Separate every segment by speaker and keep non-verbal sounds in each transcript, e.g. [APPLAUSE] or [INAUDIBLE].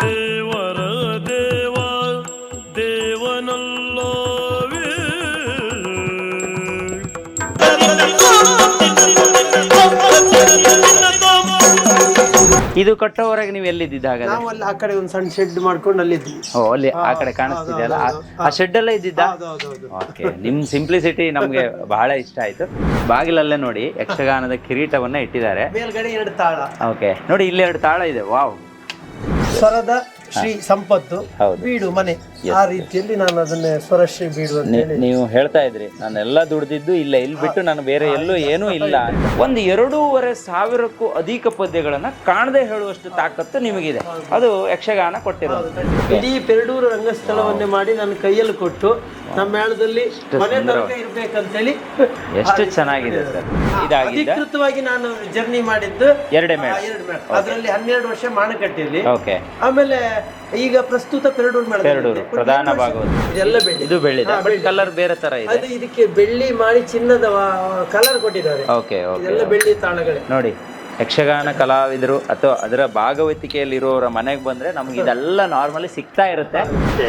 Speaker 1: ದೇವರ ದೇವ ದೇವನಲ್ಲವೇ
Speaker 2: ಇದು ಕಟ್ಟೋವರೆಗೆ ನೀವು ಎಲ್ಲಿದ್ದಾಗ
Speaker 3: ನಾವು ಅಲ್ಲಿ ಆ ಕಡೆ ಒಂದು ಸಣ್ಣ ಶೆಡ್ ಮಾಡ್ಕೊಂಡು ಅಲ್ಲಿದ್ವಿ
Speaker 2: ಓ ಅಲ್ಲಿ ಆ ಕಡೆ ಕಾಣಿಸ್ತಿದೆಯಲ್ಲ ಆ- ಆ ಶೆಡ್ ಎಲ್ಲ ಇದ್ದಿದ್ದ? ಓಕೆ ನಿಮ್ ಸಿಂಪ್ಲಿಸಿಟಿ ನಮ್ಗೆ ಬಹಳ ಇಷ್ಟ ಆಯ್ತು. ಬಾಗಿಲಲ್ಲೇ ನೋಡಿ ಯಕ್ಷಗಾನದ ಕಿರೀಟವನ್ನ ಇಟ್ಟಿದ್ದಾರೆ.
Speaker 3: ಮೇಲ್ಗಡೆ ಎರಡು ತಾಳ.
Speaker 2: ಓಕೆ ನೋಡಿ ಇಲ್ಲಿ ಎರಡು ತಾಳ ಇದೆ. ವಾವ್
Speaker 3: ಸ್ವರದ ಶ್ರೀ ಸಂಪತ್ತು. ಬೀಡು ಮನೆ ಆ ರೀತಿಯಲ್ಲಿ ನಾನು ಅದನ್ನೇ ಸ್ವರಶ್ರೀ ಬೀಡು ಅಂತ ಹೇಳಿ.
Speaker 2: ನೀವು ಹೇಳ್ತಾ ಇದ್ರಿ ನಾನೆಲ್ಲ ದುಡ್ದಿದ್ದು ಇಲ್ಲ ಇಲ್ಲಿ ಬಿಟ್ಟು ನಾನು ಬೇರೆ ಎಲ್ಲೂ ಏನೂ ಇಲ್ಲ. ಒಂದ್ ಎರಡೂವರೆ ಸಾವಿರಕ್ಕೂ ಅಧಿಕ ಪದ್ಯಗಳನ್ನ ಕಾಣದೆ ಹೇಳುವಷ್ಟು ತಾಕತ್ತು ನಿಮಗಿದೆ. ಅದು ಯಕ್ಷಗಾನ ಕೊಟ್ಟಿರೋದು.
Speaker 3: ಇಡೀ ಪೆರಡೂರು ರಂಗಸ್ಥಳವನ್ನೇ ಮಾಡಿ ನನ್ನ ಕೈಯಲ್ಲಿ ಕೊಟ್ಟು ನಮ್ಮ ಮೇಳದಲ್ಲಿ ಮನೆ ತನಕ ಇರ್ಬೇಕಂತೇಳಿ
Speaker 2: ಎಷ್ಟು ಚೆನ್ನಾಗಿದೆ ಸರ್. ಇದಾಗಿದೆ.
Speaker 3: ಅಧಿಕೃತವಾಗಿ ನಾನು ಜರ್ನಿ ಮಾಡಿದ್ದು
Speaker 2: ಎರಡೇ ಮೇಳ.
Speaker 3: ಆ, ಎರಡು ಮೇಳ. ಅದರಲ್ಲಿ ಹನ್ನೆರಡು ವರ್ಷ ಮಾಣಕಟ್ಟೆಯಲ್ಲಿ
Speaker 2: ಓಕೆ
Speaker 3: ಆಮೇಲೆ ಈಗ ಪ್ರಸ್ತುತ ಪೆರಡೂರು ಮೇಳ
Speaker 2: ಪೆರಡೂರು. ಪ್ರಧಾನ ಭಾಗವತ
Speaker 3: ಇದೆಲ್ಲ ಬೆಳ್ಳಿ.
Speaker 2: ಇದು ಬೆಳ್ಳಿದೆ ಬಟ್ ಕಲರ್ ಬೇರೆ ತರ ಇದೆ.
Speaker 3: ಅದು ಇದಕ್ಕೆ ಬೆಳ್ಳಿ ಮಾಡಿ ಚಿನ್ನದ ಕಲರ್ ಕೊಟ್ಟಿದ್ದಾರೆ.
Speaker 2: ಓಕೆ ಓಕೆ
Speaker 3: ಇದೆಲ್ಲ ಬೆಳ್ಳಿ ತಾಳಗಳೇ.
Speaker 2: ನೋಡಿ. ಯಕ್ಷಗಾನ ಕಲಾವಿದರು ಅಥವಾ ಅದರ ಭಾಗವತಿಕೆಯಲ್ಲಿರೋರ ಮನೆಗೆ ಬಂದ್ರೆ ನಮ್ಗೆ ಇದೆಲ್ಲ ನಾರ್ಮಲಿ ಸಿಗ್ತಾ ಇರುತ್ತೆ.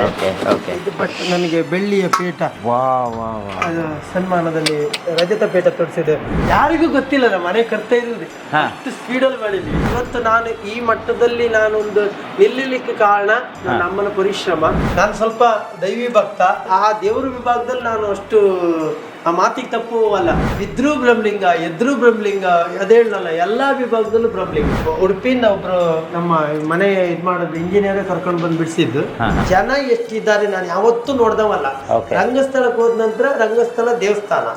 Speaker 2: ಓಕೆ. ಓಕೆ
Speaker 3: ಇದು ಬಟ್ ನನಗೆ ಬೆಳ್ಳಿಯ ಪೀಠ.
Speaker 2: ವಾ ವಾ ವಾ.
Speaker 3: ಅದು ಸನ್ಮಾನದಲ್ಲಿ ರಜತ ಪೀಠ ತೊಡಿಸಿದೆ ಯಾರಿಗೂ ಗೊತ್ತಿಲ್ಲ ನಮ್ಮ ಮನೆ ಕರ್ತಾ ಇರುವುದು
Speaker 2: ಹಾ.
Speaker 3: ಅಷ್ಟು ಸ್ಪೀಡಲ್ಲಿ ಮಾಡಿದ್ವಿ. ಇವತ್ತು ನಾನು ಈ ಮಟ್ಟದಲ್ಲಿ ನಾನೊಂದು ನಿಲ್ಲಲಿಕ್ಕೆ ಕಾರಣ ನನ್ನ ಅಮ್ಮನ ಪರಿಶ್ರಮ. ನಾನು ಸ್ವಲ್ಪ ದೈವಿ ಭಕ್ತ. ಆ ದೇವರ ವಿಭಾಗದಲ್ಲಿ ನಾನು ಅಷ್ಟು ಆ ಮಾತಿಗೆ ತಪ್ಪುವಲ್ಲ ಇದ್ರೂ ಬ್ರಹ್ಮಲಿಂಗ ಎದ್ರು ಬ್ರಹ್ಮಲಿಂಗ ಅದೇ ಹೇಳಲ್ಲ ಎಲ್ಲಾ ವಿಭಾಗದಲ್ಲೂ ಬ್ರಹ್ಮಲಿಂಗ. ಉಡುಪಿಯಿಂದ ಒಬ್ರು ನಮ್ಮ ಮನೆ ಇದ್ ಮಾಡೋದು ಇಂಜಿನಿಯರ್ ಕರ್ಕೊಂಡು ಬಂದು ಬಿಡಿಸಿದ್ದು. ಜನ ಎಷ್ಟಿದ್ದಾರೆ ನಾನು ಯಾವತ್ತೂ ನೋಡ್ದವಲ್ಲ. ರಂಗಸ್ಥಳಕ್ಕೆ ಹೋದ ನಂತರ ರಂಗಸ್ಥಳ ದೇವಸ್ಥಾನ.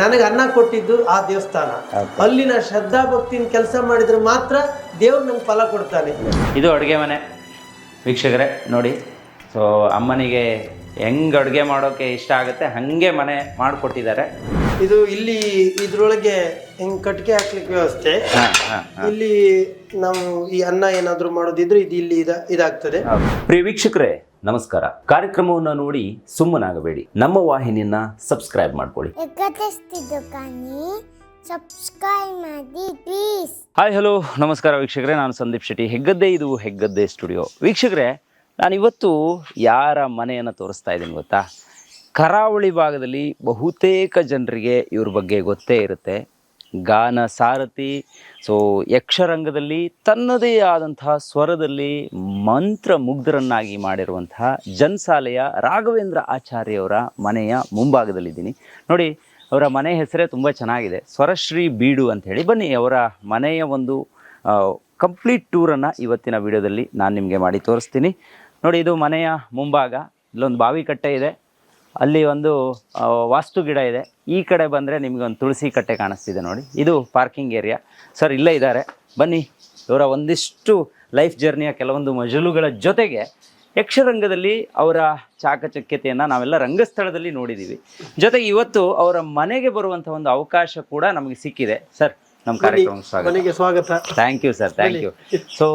Speaker 3: ನನಗೆ ಅನ್ನ ಕೊಟ್ಟಿದ್ದು ಆ ದೇವಸ್ಥಾನ. ಅಲ್ಲಿನ ಶ್ರದ್ಧಾ ಭಕ್ತಿನ ಕೆಲಸ ಮಾಡಿದ್ರೆ ಮಾತ್ರ ದೇವ್ರು ನಂಗೆ ಫಲ ಕೊಡ್ತಾನೆ.
Speaker 2: ಇದು ಅಡುಗೆ ಮನೆ. ವೀಕ್ಷಕರೇ ನೋಡಿ. ಸೊ ಅಮ್ಮನಿಗೆ ಹೆಂಗ್ ಅಡುಗೆ ಮಾಡೋಕೆ ಇಷ್ಟ ಆಗುತ್ತೆ ಹಂಗೆ ಮನೆ ಮಾಡಿಕೊಟ್ಟಿದ್ದಾರೆ.
Speaker 3: ಇದು ಇಲ್ಲಿ ಇದ್ರೊಳಗೆ ಹೆಂಗ್ ಕಟ್ಟಿಗೆ ಹಾಕ್ಲಿಕ್ಕೆ ವ್ಯವಸ್ಥೆ. ಇಲ್ಲಿ ನಾವು ಈ ಅನ್ನ ಏನಾದರೂ ಮಾಡೋದಿದ್ರೆ ಇದು ಇಲ್ಲಿ ಇದ ಇದಾಗ್ತದೆ.
Speaker 2: ಪ್ರಿಯ ವೀಕ್ಷಕರೇ ನಮಸ್ಕಾರ. ಕಾರ್ಯಕ್ರಮವನ್ನು ನೋಡಿ ಸುಮ್ಮನಾಗಬೇಡಿ. ನಮ್ಮ ವಾಹಿನಿಯನ್ನ ಸಬ್ಸ್ಕ್ರೈಬ್ ಮಾಡ್ಕೊಳ್ಳಿ.
Speaker 4: ಎಕತೆಸ್ತಿದ್ದು ಕಾನಿ ಸಬ್ಸ್ಕ್ರೈಬ್ ಮಾಡಿ ಪ್ಲೀಸ್
Speaker 2: ಹಾಯ್ ಹಲೋ ನಮಸ್ಕಾರ ವೀಕ್ಷಕರೇ ನಾನು ಸಂದೀಪ್ ಶೆಟ್ಟಿ. ಹೆಗ್ಗದ್ದೆ ಇದು ಹೆಗ್ಗದ್ದೆ ಸ್ಟುಡಿಯೋ ವೀಕ್ಷಕರೇ ನಾನು ಇವತ್ತು ಯಾರ ಮನೆಯನ್ನು ತೋರಿಸ್ತಾ ಇದ್ದೀನಿ ಗೊತ್ತಾ? ಕರಾವಳಿ ಭಾಗದಲ್ಲಿ ಬಹುತೇಕ ಜನರಿಗೆ ಇವ್ರ ಬಗ್ಗೆ ಗೊತ್ತೇ ಇರುತ್ತೆ. ಗಾನ, ಸಾರಥಿ ಸೊ ಯಕ್ಷರಂಗದಲ್ಲಿ ತನ್ನದೇ ಆದಂತಹ ಸ್ವರದಲ್ಲಿ ಮಂತ್ರ ಮುಗ್ಧರನ್ನಾಗಿ ಮಾಡಿರುವಂತಹ ಜನ್ಸಾಲೆಯ ರಾಘವೇಂದ್ರ ಆಚಾರ್ಯವರ ಮನೆಯ ಮುಂಭಾಗದಲ್ಲಿದ್ದೀನಿ. ನೋಡಿ, ಅವರ ಮನೆ ಹೆಸರೇ ತುಂಬ ಚೆನ್ನಾಗಿದೆ. ಸ್ವರಶ್ರೀ ಬೀಡು ಅಂತ ಹೇಳಿ. ಬನ್ನಿ, ಅವರ ಮನೆಯ ಒಂದು ಕಂಪ್ಲೀಟ್ ಟೂರನ್ನು ಇವತ್ತಿನ ವಿಡಿಯೋದಲ್ಲಿ ನಾನು ನಿಮಗೆ ಮಾಡಿ ತೋರಿಸ್ತೀನಿ. ನೋಡಿ, ಇದು ಮನೆಯ ಮುಂಭಾಗ. ಇಲ್ಲೊಂದು ಬಾವಿ ಕಟ್ಟೆ ಇದೆ. ಅಲ್ಲಿ ಒಂದು ವಾಸ್ತು ಗಿಡ ಇದೆ. ಈ ಕಡೆ ಬಂದರೆ ನಿಮಗೆ ಒಂದು ತುಳಸಿ ಕಟ್ಟೆ ಕಾಣಿಸ್ತಿದೆ ನೋಡಿ. ಇದು ಪಾರ್ಕಿಂಗ್ ಏರಿಯಾ ಸರ್ ಇಲ್ಲೇ ಇದ್ದಾರೆ. ಬನ್ನಿ. ಇವರ ಒಂದಿಷ್ಟು ಲೈಫ್ ಜರ್ನಿಯ ಕೆಲವೊಂದು ಮಜಲುಗಳ ಜೊತೆಗೆ ಯಕ್ಷರಂಗದಲ್ಲಿ ಅವರ ಚಾಕಚಕ್ಯತೆಯನ್ನು ನಾವೆಲ್ಲ ರಂಗಸ್ಥಳದಲ್ಲಿ ನೋಡಿದ್ದೀವಿ ಜೊತೆಗೆ ಇವತ್ತು ಅವರ ಮನೆಗೆ ಬರುವಂಥ ಒಂದು ಅವಕಾಶ ಕೂಡ ನಮಗೆ ಸಿಕ್ಕಿದೆ. ಸರ್ ನಮ್ಮ ಕಾರ್ಯಕ್ರಮ ಸ್ವಾಗತ.
Speaker 3: ಸ್ವಾಗತ.
Speaker 2: Thank you sir thank you so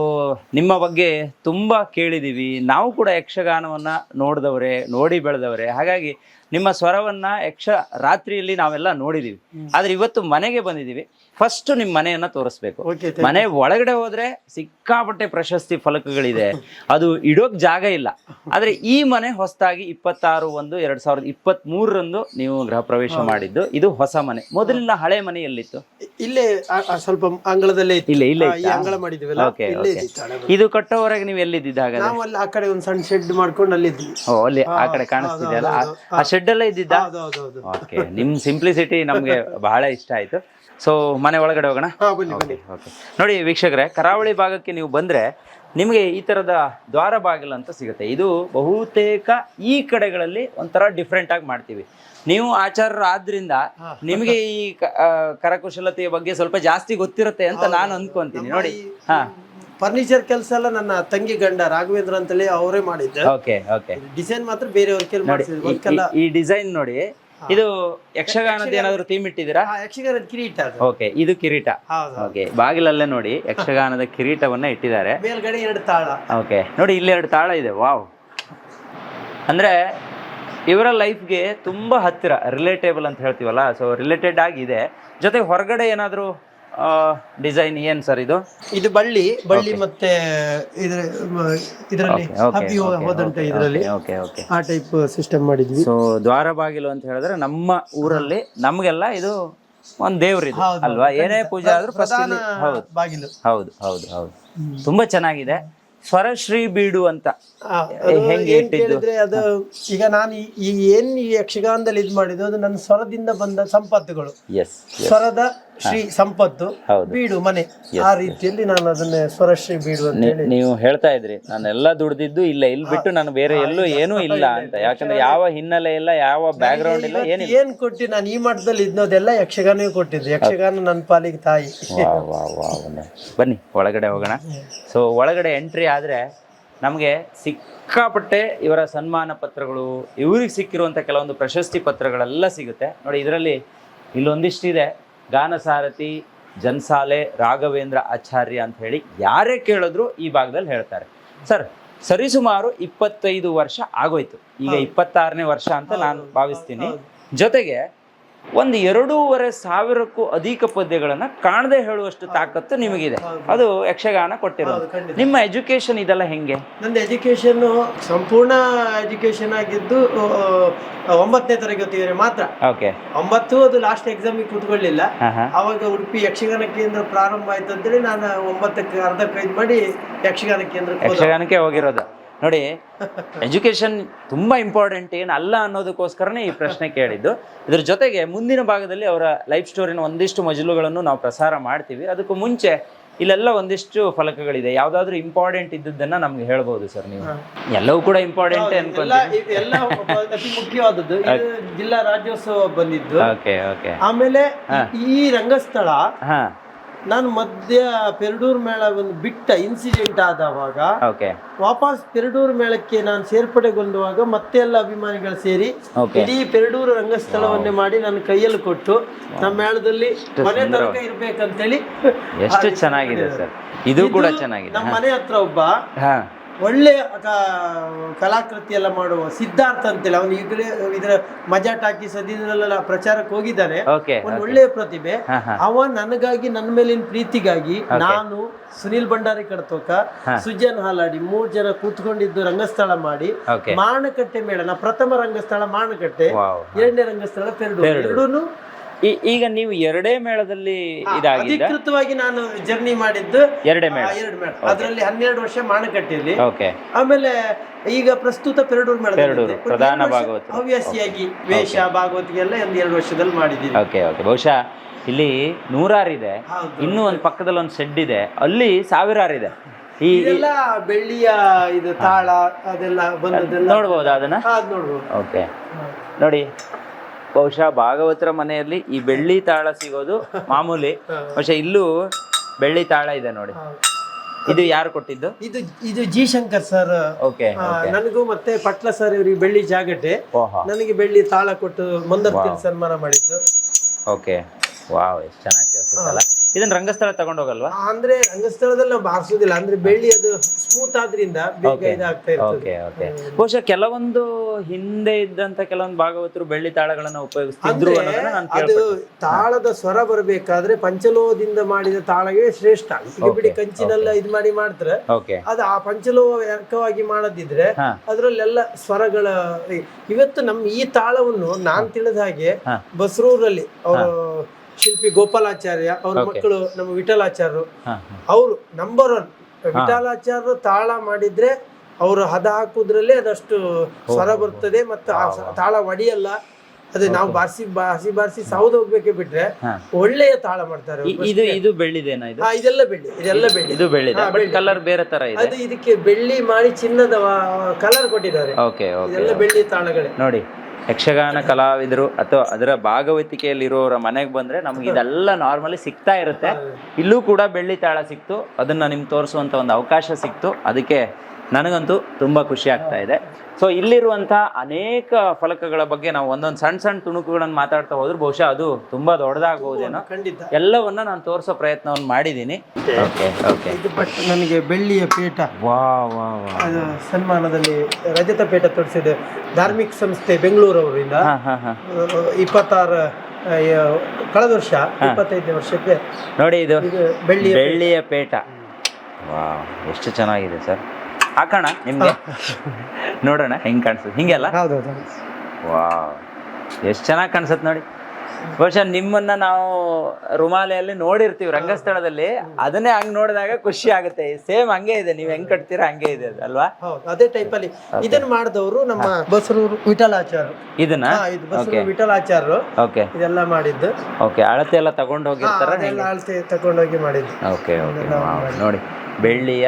Speaker 2: ನಿಮ್ಮ ಬಗ್ಗೆ ತುಂಬ ಕೇಳಿದ್ದೀವಿ ನಾವು ಕೂಡ ಯಕ್ಷಗಾನವನ್ನ ನೋಡಿದವರೇ ನೋಡಿ ಬೆಳೆದವರೇ. ಹಾಗಾಗಿ ನಿಮ್ಮ ಸ್ವರವನ್ನ ಯಕ್ಷ ರಾತ್ರಿಯಲ್ಲಿ ನಾವೆಲ್ಲ ನೋಡಿದೀವಿ. ಆದ್ರೆ ಇವತ್ತು ಮನೆಗೆ ಬಂದಿದ್ದೀವಿ ಫಸ್ಟ್ ನಿಮ್ಮ ಮನೆಯನ್ನ ತೋರಿಸ್ಬೇಕು. ಮನೆ ಒಳಗಡೆ ಹೋದ್ರೆ ಸಿಕ್ಕಾಪಟ್ಟೆ ಪ್ರಶಸ್ತಿ ಫಲಕಗಳಿದೆ. ಅದು ಇಡೋಕ್ ಜಾಗ ಇಲ್ಲ. ಆದ್ರೆ ಈ ಮನೆ ಹೊಸದಾಗಿ ಇಪ್ಪತ್ತಾರು ಒಂದು ಎರಡ್ ಸಾವಿರದ ಇಪ್ಪತ್ತ್ ಮೂರರಂದು ನೀವು ಗೃಹ ಪ್ರವೇಶ ಮಾಡಿದ್ದು. ಇದು ಹೊಸ ಮನೆ. ಮೊದಲಿನ ಹಳೆ ಮನೆ ಎಲ್ಲಿತ್ತು
Speaker 3: ಇಲ್ಲೇ ಸ್ವಲ್ಪ ಅಂಗಳದಲ್ಲೇ
Speaker 2: ಇಲ್ಲ ಇಲ್ಲೇ?
Speaker 3: ಅಂಗಳ
Speaker 2: ಓಕೆ
Speaker 3: ಮನೆ.
Speaker 2: ಇದು ಕಟ್ಟೋವರೆಗೆ ನೀವು ಎಲ್ಲಿದ್ದಿದ್ದ ಹಾಗಾದ್ರೆ?
Speaker 3: ನಾವು ಅಲ್ಲಿ ಆ ಕಡೆ ಒಂದು ಸಣ್ಣ ಶೆಡ್ ಮಾಡ್ಕೊಂಡು ಅಲ್ಲಿದ್ವಿ
Speaker 2: ಓ ಅಲ್ಲಿ ಆ ಕಡೆ ಕಾಣಿಸ್ತಿದೆ ಅಲ್ಲ? ಆ ಶೆಡ್ ಅಲ್ಲೇ ಇದ್ದಿದ್ದ? ಓಕೆ ನಿಮ್ ಸಿಂಪ್ಲಿಸಿಟಿ ನಮ್ಗೆ ಬಹಳ ಇಷ್ಟ ಆಯ್ತು. ಸೊ ಮನೆ ಒಳಗಡೆ ಹೋಗೋಣ?
Speaker 3: ಹಾ ಬನ್ನಿ ಬನ್ನಿ.
Speaker 2: ಓಕೆ ನೋಡಿ ವೀಕ್ಷಕರೇ ಕರಾವಳಿ ಭಾಗಕ್ಕೆ ನೀವು ಬಂದ್ರೆ ನಿಮಗೆ ಈ ತರದ ದ್ವಾರ ಬಾಗಿಲು ಅಂತ ಸಿಗುತ್ತೆ. ಇದು ಬಹುತೇಕ ಈ ಕಡೆಗಳಲ್ಲಿ ಒಂಥರ ಡಿಫ್ರೆಂಟ್ ಆಗಿ ಮಾಡ್ತೀವಿ. ನೀವು ಆಚಾರ್ಯರು ಆದ್ರಿಂದ ನಿಮಗೆ ಈ ಕ- ಆ, ಕರಕುಶಲತೆಯ ಬಗ್ಗೆ ಸ್ವಲ್ಪ ಜಾಸ್ತಿ ಗೊತ್ತಿರುತ್ತೆ ಅಂತ ನಾನು ಅನ್ಕೊಂತೀನಿ. ನೋಡಿ ಹಾ.
Speaker 3: ಫರ್ನಿಚರ್ ಕೆಲಸ ಎಲ್ಲ ನನ್ನ ತಂಗಿ ಗಂಡ ರಾಘವೇಂದ್ರ ಅಂತೇಳಿ ಅವರೇ ಮಾಡಿದ್ದೆ.
Speaker 2: ಓಕೆ ಓಕೆ
Speaker 3: ಡಿಸೈನ್ ಮಾತ್ರ ಬೇರೆಯವ್ರ ಕೆಲ
Speaker 2: ನೋಡಿ
Speaker 3: ಮಾಡಿಸಿದ್ರು ವರ್ಕ್ ಎಲ್ಲ
Speaker 2: ಈ- ಈ ಡಿಸೈನ್ ನೋಡಿ ಇದು ಯಕ್ಷಗಾನದ ಏನಾದ್ರು ಥೀಮ್ ಇಟ್ಟಿದ್ದೀರಾ?
Speaker 3: ಯಕ್ಷಗಾನದ ಕಿರೀಟ
Speaker 2: ಓಕೆ ಇದು ಕಿರೀಟ. ಓಕೆ ಬಾಗಿಲಲ್ಲೇ ನೋಡಿ ಯಕ್ಷಗಾನದ ಕಿರೀಟವನ್ನ ಇಟ್ಟಿದ್ದಾರೆ.
Speaker 3: ಮೇಲ್ಗಡೆ ಎರಡು ತಾಳ.
Speaker 2: ಓಕೆ ನೋಡಿ ಇಲ್ಲಿ ಎರಡು ತಾಳ ಇದೆ ವಾವ್ ಅಂದ್ರೆ ಇವರ ಲೈಫ್ಗೆ ತುಂಬಾ ಹತ್ತಿರ ರಿಲೇಟೇಬಲ್ ಅಂತ ಹೇಳ್ತೀವಲ್ಲ ಸೊ ರಿಲೇಟೆಡ್ ಆಗಿದೆ ಜೊತೆಗೆ ಹೊರಗಡೆ ಏನಾದರೂ ಡಿಸೈನ್ ಏನ್ ಸರ್ ಇದು?
Speaker 3: ಇದು ಬಳ್ಳಿ ಬಳ್ಳಿ ಮತ್ತೆ ಇದ್ರ ಇದರಲ್ಲಿ ಹಬ್ಬಿ ಹೋದಂತ ಇದರಲ್ಲಿ ಆ ಟೈಪ್ ಸಿಸ್ಟಮ್ ಮಾಡಿದ್ವಿ.
Speaker 2: ಸೊ ದ್ವಾರ ಬಾಗಿಲು ಅಂತ ಹೇಳಿದ್ರೆ ನಮ್ಮ ಊರಲ್ಲಿ ನಮ್ಗೆಲ್ಲ ಇದು ಒಂದ್ ದೇವ್ರಿದು
Speaker 3: ಹೌದು,
Speaker 2: ಅಲ್ವಾ? ಏನೇ ಪೂಜೆ ಆದ್ರೂ
Speaker 3: ಪ್ರಧಾನ
Speaker 2: ಹೌದು.
Speaker 3: ಬಾಗಿಲು.
Speaker 2: ಹೌದು ಹೌದು ಹೌದು. ತುಂಬಾ ಚೆನ್ನಾಗಿದೆ. ಸ್ವರಶ್ರೀ ಬೀಡು ಅಂತ ಹೆಂಗೆ ಇಟ್ಟಿದ್ದು?
Speaker 3: ಅದು ಈಗ ನಾನು ಈ- ಏನ್ ಈ ಯಕ್ಷಗಾನದಲ್ಲಿ ಇದು ಮಾಡಿದ್ದು ಅದು ನನ್ನ ಸ್ವರದಿಂದ ಬಂದ ಸಂಪತ್ತುಗಳು.
Speaker 2: ಎಸ್
Speaker 3: ಸ್ವರದ ಶ್ರೀ ಸಂಪತ್ತು ಬೀಡು ಮನೆ. ಆ ರೀತಿಯಲ್ಲಿ ನಾನು ಅದನ್ನ ಸ್ವರಶ್ರೀ ಬೀಡು ಅಂತ ಹೇಳಿ.
Speaker 2: ನೀವು ಹೇಳ್ತಾ ಇದ್ರಿ ನಾನೆಲ್ಲ ದುಡ್ದಿದ್ದು ಇಲ್ಲ ಇಲ್ಲಿ ಬಿಟ್ಟು ನಾನು ಬೇರೆ ಎಲ್ಲೂ ಏನೂ ಇಲ್ಲ ಅಂತ. ಯಾಕಂದ್ರೆ ಯಾವ ಹಿನ್ನೆಲೆ ಇಲ್ಲ ಯಾವ ಬ್ಯಾಕ್ ಗ್ರೌಂಡ್ ಇಲ್ಲ ಏನಿಲ್ಲ.
Speaker 3: ಏನ್ ಕೊಟ್ಟಿ ನಾನು ಈ ಮಠದಲ್ಲಿ ಇದ್ನೋದೆಲ್ಲ ಯಕ್ಷಗಾನವೇ ಕೊಟ್ಟಿದ್ದು. ಯಕ್ಷಗಾನ ನನ್ನ ಪಾಲಿಗೆ ತಾಯಿ.
Speaker 2: ವಾ ವಾ ವಾ ವಾ. ಬನ್ನಿ ಒಳಗಡೆ ಹೋಗೋಣ. ಸೊ ಒಳಗಡೆ ಎಂಟ್ರಿ ಆದ್ರೆ ನಮಗೆ ಸಿಕ್ಕಾಪಟ್ಟೆ ಇವರ ಸನ್ಮಾನ ಪತ್ರಗಳು ಇವ್ರಿಗೆ ಸಿಕ್ಕಿರುವಂಥ ಕೆಲವೊಂದು ಪ್ರಶಸ್ತಿ ಪತ್ರಗಳೆಲ್ಲ ಸಿಗುತ್ತೆ. ನೋಡಿ ಇದರಲ್ಲಿ ಇಲ್ಲೊಂದಿಷ್ಟಿದೆ. ಗಾನಸಾರಥಿ ಜನ್ಸಾಲೆ ರಾಘವೇಂದ್ರ ಆಚಾರ್ಯ ಅಂತ ಹೇಳಿ ಯಾರೇ ಕೇಳಿದ್ರು ಈ ಭಾಗದಲ್ಲಿ ಹೇಳ್ತಾರೆ. ಸರ್ ಸರಿಸುಮಾರು ಇಪ್ಪತ್ತೈದು ವರ್ಷ ಆಗೋಯ್ತು. ಈಗ ಇಪ್ಪತ್ತಾರನೇ ವರ್ಷ ಅಂತ ನಾನು ಭಾವಿಸ್ತೀನಿ. ಜೊತೆಗೆ ಒಂದು ಎರಡೂವರೆ ಸಾವಿರಕ್ಕೂ ಅಧಿಕ ಪದ್ಯಗಳನ್ನು ಕಾಣದೆ ಹೇಳುವಷ್ಟು ತಾಕತ್ತು ನಿಮಗಿದೆ. ಅದು ಯಕ್ಷಗಾನ ಕೊಟ್ಟಿರೋದು. ನಿಮ್ಮ ಎಜುಕೇಶನ್ ಇದೆಲ್ಲ ಹೆಂಗೆ?
Speaker 3: ನಂದು ಎಜುಕೇಶನ್ ಸಂಪೂರ್ಣ ಎಜುಕೇಶನ್ ಆಗಿದ್ದು ಒಂಬತ್ತನೇ ತರಗತಿಯವರೆ ಮಾತ್ರ.
Speaker 2: ಓಕೆ.
Speaker 3: ಒಂಬತ್ತು ಅದು ಲಾಸ್ಟ್ ಎಕ್ಸಾಮಿಗೆ ಕೂತ್ಕೊಳ್ಳಿಲ್ಲ. ಅವಾಗ ಉಡುಪಿ ಯಕ್ಷಗಾನ ಕೇಂದ್ರ ಪ್ರಾರಂಭ ಆಯ್ತು ಅಂತೇಳಿ ನಾನು ಒಂಬತ್ತಕ್ಕೆ ಅರ್ಧ ಕೈದು ಮಾಡಿ ಯಕ್ಷಗಾನ ಕೇಂದ್ರ
Speaker 2: ಯಕ್ಷಗಾನಕ್ಕೆ ಹೋಗಿರೋದು. ನೋಡಿ ಎಜುಕೇಶನ್ ತುಂಬಾ ಇಂಪಾರ್ಟೆಂಟ್ ಏನಲ್ಲ ಅಲ್ಲ ಅನ್ನೋದಕ್ಕೋಸ್ಕರನೇ ಈ ಪ್ರಶ್ನೆ ಕೇಳಿದ್ದು. ಇದ್ರ ಜೊತೆಗೆ ಮುಂದಿನ ಭಾಗದಲ್ಲಿ ಅವರ ಲೈಫ್ ಸ್ಟೋರಿನ ಒಂದಿಷ್ಟು ಮಜಲುಗಳನ್ನು ನಾವು ಪ್ರಸಾರ ಮಾಡ್ತೀವಿ. ಅದಕ್ಕೂ ಮುಂಚೆ ಇಲ್ಲೆಲ್ಲ ಒಂದಿಷ್ಟು ಫಲಕಗಳಿದೆ. ಯಾವ್ದಾದ್ರು ಇಂಪಾರ್ಟೆಂಟ್ ಇದ್ದದ್ದನ್ನ ನಮ್ಗೆ ಹೇಳ್ಬೋದು ಸರ್ ನೀವು. ಎಲ್ಲವೂ ಕೂಡ ಇಂಪಾರ್ಟೆಂಟ್
Speaker 3: ಎಲ್ಲ
Speaker 2: ಅನ್ಕೊಂತೀನಿ.
Speaker 3: ಎಲ್ಲ ಅತಿ ಮುಖ್ಯವಾದದ್ದು. ಇದು ಜಿಲ್ಲಾ ರಾಜ್ಯೋತ್ಸವ ಬಂದಿದ್ದು.
Speaker 2: ಓಕೆ ಓಕೆ
Speaker 3: ಆಮೇಲೆ ಈ ರಂಗಸ್ಥಳ
Speaker 2: ಹಾ.
Speaker 3: ನಾನು ಮಧ್ಯ ಪೆರಡೂರು ಮೇಳ ಒಂದು ಬಿಟ್ಟ ಇನ್ಸಿಡೆಂಟ್ ಆದವಾಗ
Speaker 2: ಓಕೆ
Speaker 3: ವಾಪಸ್ ಪೆರಡೂರು ಮೇಳಕ್ಕೆ ನಾನು ಸೇರ್ಪಡೆಗೊಂಡುವಾಗ ಮತ್ತೆ ಎಲ್ಲ ಅಭಿಮಾನಿಗಳು ಸೇರಿ. ಇಡೀ ಪೆರಡೂರು ರಂಗಸ್ಥಳವನ್ನೇ ಮಾಡಿ ನನ್ನ ಕೈಯಲ್ಲಿ ಕೊಟ್ಟು ನಮ್ಮ ಮೇಳದಲ್ಲಿ ಮನೆ ತನಕ ಇರ್ಬೇಕಂತೇಳಿ
Speaker 2: ಎಷ್ಟು ಚೆನ್ನಾಗಿದೆ ಸರ್ ಇದು ಕೂಡ ಚೆನ್ನಾಗಿದೆ
Speaker 3: ನಮ್ಮ ಮನೆ ಹತ್ರ ಒಬ್ಬ
Speaker 2: ಹಾ
Speaker 3: ಒಳ್ಳೆ ಕ- ಕಲಾಕೃತಿ ಎಲ್ಲ ಮಾಡುವ ಸಿದ್ಧಾರ್ಥ ಅಂತೇಳಿ ಅವನು ಈಗಲೇ ಇದರ ಮಜಾ ಟಾಕಿ ಅದನ್ನೆಲ್ಲ ಪ್ರಚಾರಕ್ಕೆ ಹೋಗಿದ್ದಾನೆ ಒಂದು ಒಳ್ಳೆಯ ಪ್ರತಿಭೆ. ಅವ ನನಗಾಗಿ ನನ್ನ ಮೇಲಿನ ಪ್ರೀತಿಗಾಗಿ ನಾನು ಸುನಿಲ್ ಭಂಡಾರಿ ಕಡತೋಕ ಸುಜನ್ ಹಾಲಾಡಿ ಮೂರ್ ಜನ ಕೂತ್ಕೊಂಡಿದ್ದು ರಂಗಸ್ಥಳ ಮಾಡಿ ಮಾಣಕಟ್ಟೆ ಮೇಳ ನಾ ಪ್ರಥಮ ರಂಗಸ್ಥಳ ಮಾಣಕಟ್ಟೆ ಎರಡನೇ ರಂಗಸ್ಥಳ ಪೆರಡು ಎರಡೂನು
Speaker 2: ಈ- ಈಗ ನೀವು ಎರಡೇ ಮೇಳದಲ್ಲಿ ಇದಾಗಿದೆ
Speaker 3: ಅಧಿಕೃತವಾಗಿ ನಾನು ಜರ್ನಿ ಮಾಡಿದ್ದು
Speaker 2: ಎರಡೇ ಮೇಳ.
Speaker 3: ಎರಡು ಮೇಳ. ಅದರಲ್ಲಿ ಹನ್ನೆರಡು ವರ್ಷ ಮಾಣಕಟ್ಟೆಯಲ್ಲಿ
Speaker 2: ಓಕೆ
Speaker 3: ಆಮೇಲೆ ಈಗ ಪ್ರಸ್ತುತ ಪೆರಡೂರು ಮೇಳ
Speaker 2: ಪೆರಡೂರು, ಪ್ರಧಾನ ಭಾಗವತ
Speaker 3: ಹವ್ಯಾಸಿಯಾಗಿ ವೇಷ ಭಾಗವತಿಗೆಲ್ಲ ಒಂದು ಎರಡು ವರ್ಷದಲ್ಲಿ ಮಾಡಿದ್ದೀನಿ.
Speaker 2: ಓಕೆ ಓಕೆ ಬಹುಶಃ ಇಲ್ಲಿ ನೂರಾರಿದೆ.
Speaker 3: ಇದೆ
Speaker 2: ಇನ್ನೂ ಒಂದು ಪಕ್ಕದಲ್ಲಿ ಒಂದು ಶೆಡ್ ಇದೆ ಅಲ್ಲಿ ಸಾವಿರಾರಿದೆ. ಈ
Speaker 3: ಇದೆಲ್ಲ ಬೆಳ್ಳಿಯ ಇದು ತಾಳ ಅದೆಲ್ಲ ಬಂದದೆಲ್ಲ
Speaker 2: ನೋಡ್ಬೋದಾ ಅದನ್ನ? ಓಕೆ ನೋಡಿ ಬಹುಶಃ ಭಾಗವತರ ಮನೆಯಲ್ಲಿ ಈ ಬೆಳ್ಳಿ ತಾಳ ಸಿಗೋದು ಮಾಮೂಲಿ. ಬಹುಶಃ ಇಲ್ಲೂ ಬೆಳ್ಳಿ ತಾಳ ಇದೆ ನೋಡಿ. ಇದು ಯಾರು ಕೊಟ್ಟಿದ್ದು?
Speaker 3: ಇದು ಇದು ಜಿ ಶಂಕರ್ ಸರ್.
Speaker 2: ಓಕೆ
Speaker 3: ನನಗೂ ಮತ್ತೆ ಪಟ್ಲ ಸರ್ ಇವರಿಗೆ ಬೆಳ್ಳಿ ಜಾಗಟೆ. ನನಗೆ ಬೆಳ್ಳಿ ತಾಳ ಕೊಟ್ಟು ಮಂದರ್ತಿಲ್ ಸನ್ಮಾನ ಮಾಡಿದ್ದು.
Speaker 2: ಓಕೆ. ವಾವ್ ಎಷ್ಟು ಚೆನ್ನಾಗಿ ಕೇಳಿಸುತ್ತಲ್ಲ ಇದನ್ನ ರಂಗಸ್ಥಳ ತಗೊಂಡೋಗಲ್ವಾ?
Speaker 3: ಹೋಗಲ್ವಾ ಅಂದ್ರೆ ರಂಗಸ್ಥಳದಲ್ಲಿ ನಾವು ಬಾರಿಸೋದಿಲ್ಲ. ಅಂದ್ರೆ ಬೆಳ್ಳಿ ಅದು ಸ್ಮೂತ್ ಆದ್ರಿಂದ ಬೇಗ ಇದಾಗ್ತಾ ಇರ್ತದೆ.
Speaker 2: ಓಕೆ ಬಹುಶಃ ಕೆಲವೊಂದು ಹಿಂದೆ ಇದ್ದಂತ ಕೆಲವೊಂದು ಭಾಗವತರು ಬೆಳ್ಳಿ ತಾಳಗಳನ್ನ ಉಪಯೋಗಿಸ್ತಿದ್ರು ಅನ್ನೋದನ್ನ ನಾನು
Speaker 3: ಅದು
Speaker 2: ಕೇಳ್ಪಟ್ಟೆ.
Speaker 3: ತಾಳದ ಸ್ವರ ಬರಬೇಕಾದ್ರೆ ಪಂಚಲೋಹದಿಂದ ಮಾಡಿದ ತಾಳವೇ ಶ್ರೇಷ್ಠ. ಈಗ ಬಿಡಿ ಕಂಚಿನೆಲ್ಲ ಇದು ಮಾಡಿ ಮಾಡ್ತಾರೆ.
Speaker 2: ಓಕೆ
Speaker 3: ಅದು ಆ ಪಂಚಲೋಹ ವ್ಯರ್ಕವಾಗಿ ಮಾಡದಿದ್ರೆ
Speaker 2: ಹಾ.
Speaker 3: ಅದರಲ್ಲೆಲ್ಲ ಸ್ವರಗಳ ಇವತ್ತು ನಮ್ ಈ ತಾಳವನ್ನು ನಾನ್ ತಿಳಿದ ಹಾಗೆ
Speaker 2: ಹಾ.
Speaker 3: ಬಸರೂರಲ್ಲಿ ಅವರು ಶಿಲ್ಪಿ ಗೋಪಾಲಾಚಾರ್ಯ ಅವ್ರ ಮಕ್ಕಳು ನಮ್ಮ ವಿಠಲಾಚಾರ್ಯರು. ಅವರು ನಂಬರ್ ಒನ್ ವಿಠಲಾಚಾರ್ಯರು ತಾಳ ಮಾಡಿದ್ರೆ ಅವರು ಹದ ಹಾಕುದ್ರಲ್ಲೇ ಅದಷ್ಟು ಸ್ವರ ಬರ್ತದೆ ಮತ್ತು ತಾಳ ಒಡಿಯಲ್ಲ. ಅದೇ ನಾವು ಬಾರಿಸಿ ಬಾರಿಸಿ ಬಾರಿಸಿ ಸೌದ ಹೋಗ್ಬೇಕೆ ಬಿಟ್ರೆ ಒಳ್ಳೆಯ ತಾಳ ಮಾಡ್ತಾರೆ
Speaker 2: ಇದು ಇದು ಬೆಳ್ಳಿದೇನಾ ಇದು?
Speaker 3: ಇದೆಲ್ಲ ಬೆಳ್ಳಿ ಇದೆಲ್ಲ ಬೆಳ್ಳಿ.
Speaker 2: ಇದು ಬೆಳ್ಳಿದೆ. ಬಟ್. ಕಲರ್ ಬೇರೆ ತರ ಇದೆ.
Speaker 3: ಅದು ಇದಕ್ಕೆ ಬೆಳ್ಳಿ ಮಾಡಿ ಚಿನ್ನದ ಕಲರ್ ಕೊಟ್ಟಿದ್ದಾರೆ.
Speaker 2: ಓಕೆ ಓಕೆ
Speaker 3: ಇದೆಲ್ಲ ಬೆಳ್ಳಿ ತಾಳಗಳೇ.
Speaker 2: ನೋಡಿ. ಯಕ್ಷಗಾನ ಕಲಾವಿದರು ಅಥವಾ ಅದರ ಭಾಗವತಿಕೆಯಲ್ಲಿರೋರ ಮನೆಗೆ ಬಂದ್ರೆ ನಮ್ಗೆ ಇದೆಲ್ಲ ನಾರ್ಮಲಿ ಸಿಗ್ತಾ ಇರುತ್ತೆ. ಇಲ್ಲೂ ಕೂಡ ಬೆಳ್ಳಿ ತಾಳ ಸಿಕ್ತು. ಅದನ್ನ ನಿಮ್ಗೆ ತೋರಿಸುವಂಥ ಒಂದು ಅವಕಾಶ ಸಿಕ್ತು. ಅದಕ್ಕೆ ನನಗಂತೂ ತುಂಬ ಖುಷಿ ಆಗ್ತಾ ಇದೆ. ಸೊ ಇಲ್ಲಿರುವಂಥ ಅನೇಕ ಫಲಕಗಳ ಬಗ್ಗೆ ನಾವು ಒಂದೊಂದು ಸಣ್ಣ ಸಣ್ಣ ತುಣುಕುಗಳನ್ನು ಮಾತಾಡ್ತಾ ಹೋದ್ರೆ ಬಹುಶಃ ಅದು ತುಂಬಾ ದೊಡ್ಡದಾಗಬಹುದೇನೋ ಎಲ್ಲವನ್ನ ನಾನು ತೋರಿಸೋ ಪ್ರಯತ್ನವನ್ನು ಮಾಡಿದ್ದೀನಿ ಓಕೆ ಓಕೆ
Speaker 3: ನನಗೆ ಬೆಳ್ಳಿಯ ಪೀಠ.
Speaker 2: ವಾ ವಾ ವಾ
Speaker 3: ಅದು ಸನ್ಮಾನದಲ್ಲಿ ರಜತ ಪೀಠ ತೊಡಿಸಿದ ಧಾರ್ಮಿಕ ಸಂಸ್ಥೆ ಬೆಂಗಳೂರವರಿಂದ.
Speaker 2: ಅವರಿಂದ ಹಾ ಹಾ.
Speaker 3: ಇಪ್ಪತ್ತಾರು ಕಳೆದ ವರ್ಷ ಇಪ್ಪತ್ತೈದನೇ ವರ್ಷಕ್ಕೆ
Speaker 2: ನೋಡಿ ಇದು
Speaker 3: ಬೆಳ್ಳಿಯ
Speaker 2: ಪೇಟ ವಾ ಎಷ್ಟು ಚೆನ್ನಾಗಿದೆ ಸರ್. ಹಾಕೋಣ ನಿಮ್ಗೆ? ನೋಡೋಣ ಹೆಂಗ್ ಕಾಣಿಸುತ್ತೆ. ಹಿಂಗೆಲ್ಲ
Speaker 3: ಹೌದೌದು
Speaker 2: ವಾ ಎಷ್ಟು ಚೆನ್ನಾಗಿ ಕಾಣಿಸುತ್ತೆ ನೋಡಿ. ಬಹುಶಃ ನಿಮ್ಮನ್ನ ನಾವು ರುಮಾಲೆಯಲ್ಲಿ ನೋಡಿರ್ತೀವಿ ರಂಗಸ್ಥಳದಲ್ಲಿ. ಅದನ್ನೇ ಹಂಗ್ ನೋಡಿದಾಗ ಖುಷಿ ಆಗುತ್ತೆ. ಸೇಮ್ ಹಂಗೆ ಇದೆ. ನೀವ್ ಹೆಂಗ್ ಕಟ್ತೀರಾ ಹಂಗೆ ಇದೆ ಅಲ್ವಾ?
Speaker 3: ಹೌದು ಅದೇ ಟೈಪ್ ಅಲ್ಲಿ ಇದನ್ನ ಮಾಡಿದವರು ನಮ್ಮ ಬಸರೂರು ವಿಠಲಾಚಾರ್ಯರು
Speaker 2: ಇದನ್ನ?
Speaker 3: ವಿಠಲ್ ಇದು ಬಸರೂರು
Speaker 2: ಓಕೆ
Speaker 3: ಇದೆಲ್ಲ ಮಾಡಿದ್ದು.
Speaker 2: ಓಕೆ ಅಳತೆ ಎಲ್ಲ ತಗೊಂಡು
Speaker 3: ಹಾ,
Speaker 2: ಹೋಗಿರ್ತಾರ
Speaker 3: ಅದೆಲ್ಲ ಅಳತೆ ತಗೊಂಡೋಗಿ ಮಾಡಿದ್ದು.
Speaker 2: ಓಕೆ ಓಕೆ ನೋಡಿ ಬೆಳ್ಳಿಯ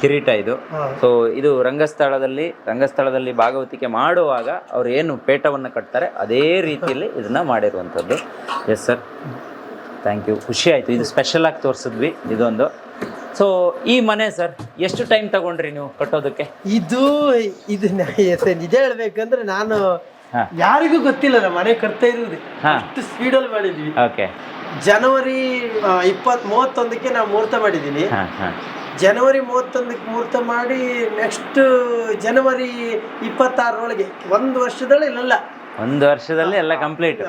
Speaker 2: ಕಿರೀಟ ಇದು. ಸೊ ಇದು ರಂಗಸ್ಥಳದಲ್ಲಿ ರಂಗಸ್ಥಳದಲ್ಲಿ ಭಾಗವತಿಕೆ ಮಾಡುವಾಗ ಅವ್ರು ಏನು ಪೇಟವನ್ನು ಕಟ್ತಾರೆ ಅದೇ ರೀತಿಯಲ್ಲಿ ಇದನ್ನ ಮಾಡಿರುವಂಥದ್ದು. ಎಸ್ ಸರ್ ಥ್ಯಾಂಕ್ ಯು ಖುಷಿ ಆಯಿತು. ಇದು ಸ್ಪೆಷಲ್ ಆಗಿ ತೋರಿಸಿದ್ವಿ ಇದೊಂದು. ಸೊ ಈ ಮನೆ ಸರ್ ಎಷ್ಟು ಟೈಮ್ ತಗೊಂಡ್ರಿ ನೀವು ಕಟ್ಟೋದಕ್ಕೆ?
Speaker 3: ಇದು ಇದು ನಿಜ ಹೇಳ್ಬೇಕಂದ್ರೆ ನಾನು. ಯಾರಿಗೂ ಗೊತ್ತಿಲ್ಲ ನಮ್ಮ ಮನೆ ಕಟ್ತಾ
Speaker 2: ಇರೋದು.
Speaker 3: ಅಷ್ಟು ಸ್ಪೀಡಲ್ಲಿ ಮಾಡಿದ್ವಿ.
Speaker 2: ಓಕೆ
Speaker 3: ಜನವರಿ ಆ, ಇಪ್ಪತ್ ಮೂವತ್ತೊಂದಕ್ಕೆ ನಾವು ಮುಹೂರ್ತ ಮಾಡಿದ್ದೀನಿ ಜನವರಿ ಮೂವತ್ತೊಂದಕ್ಕೆ ಮುಹೂರ್ತ ಮಾಡಿ ನೆಕ್ಸ್ಟ್ ಜನವರಿ ಇಪ್ಪತ್ತಾರರೊಳಗೆ. ಒಂದು ವರ್ಷದಲ್ಲಿ ಇಲ್ಲಲ್ಲ.
Speaker 2: ಒಂದು ವರ್ಷದಲ್ಲಿ ಎಲ್ಲ ಕಂಪ್ಲೀಟ್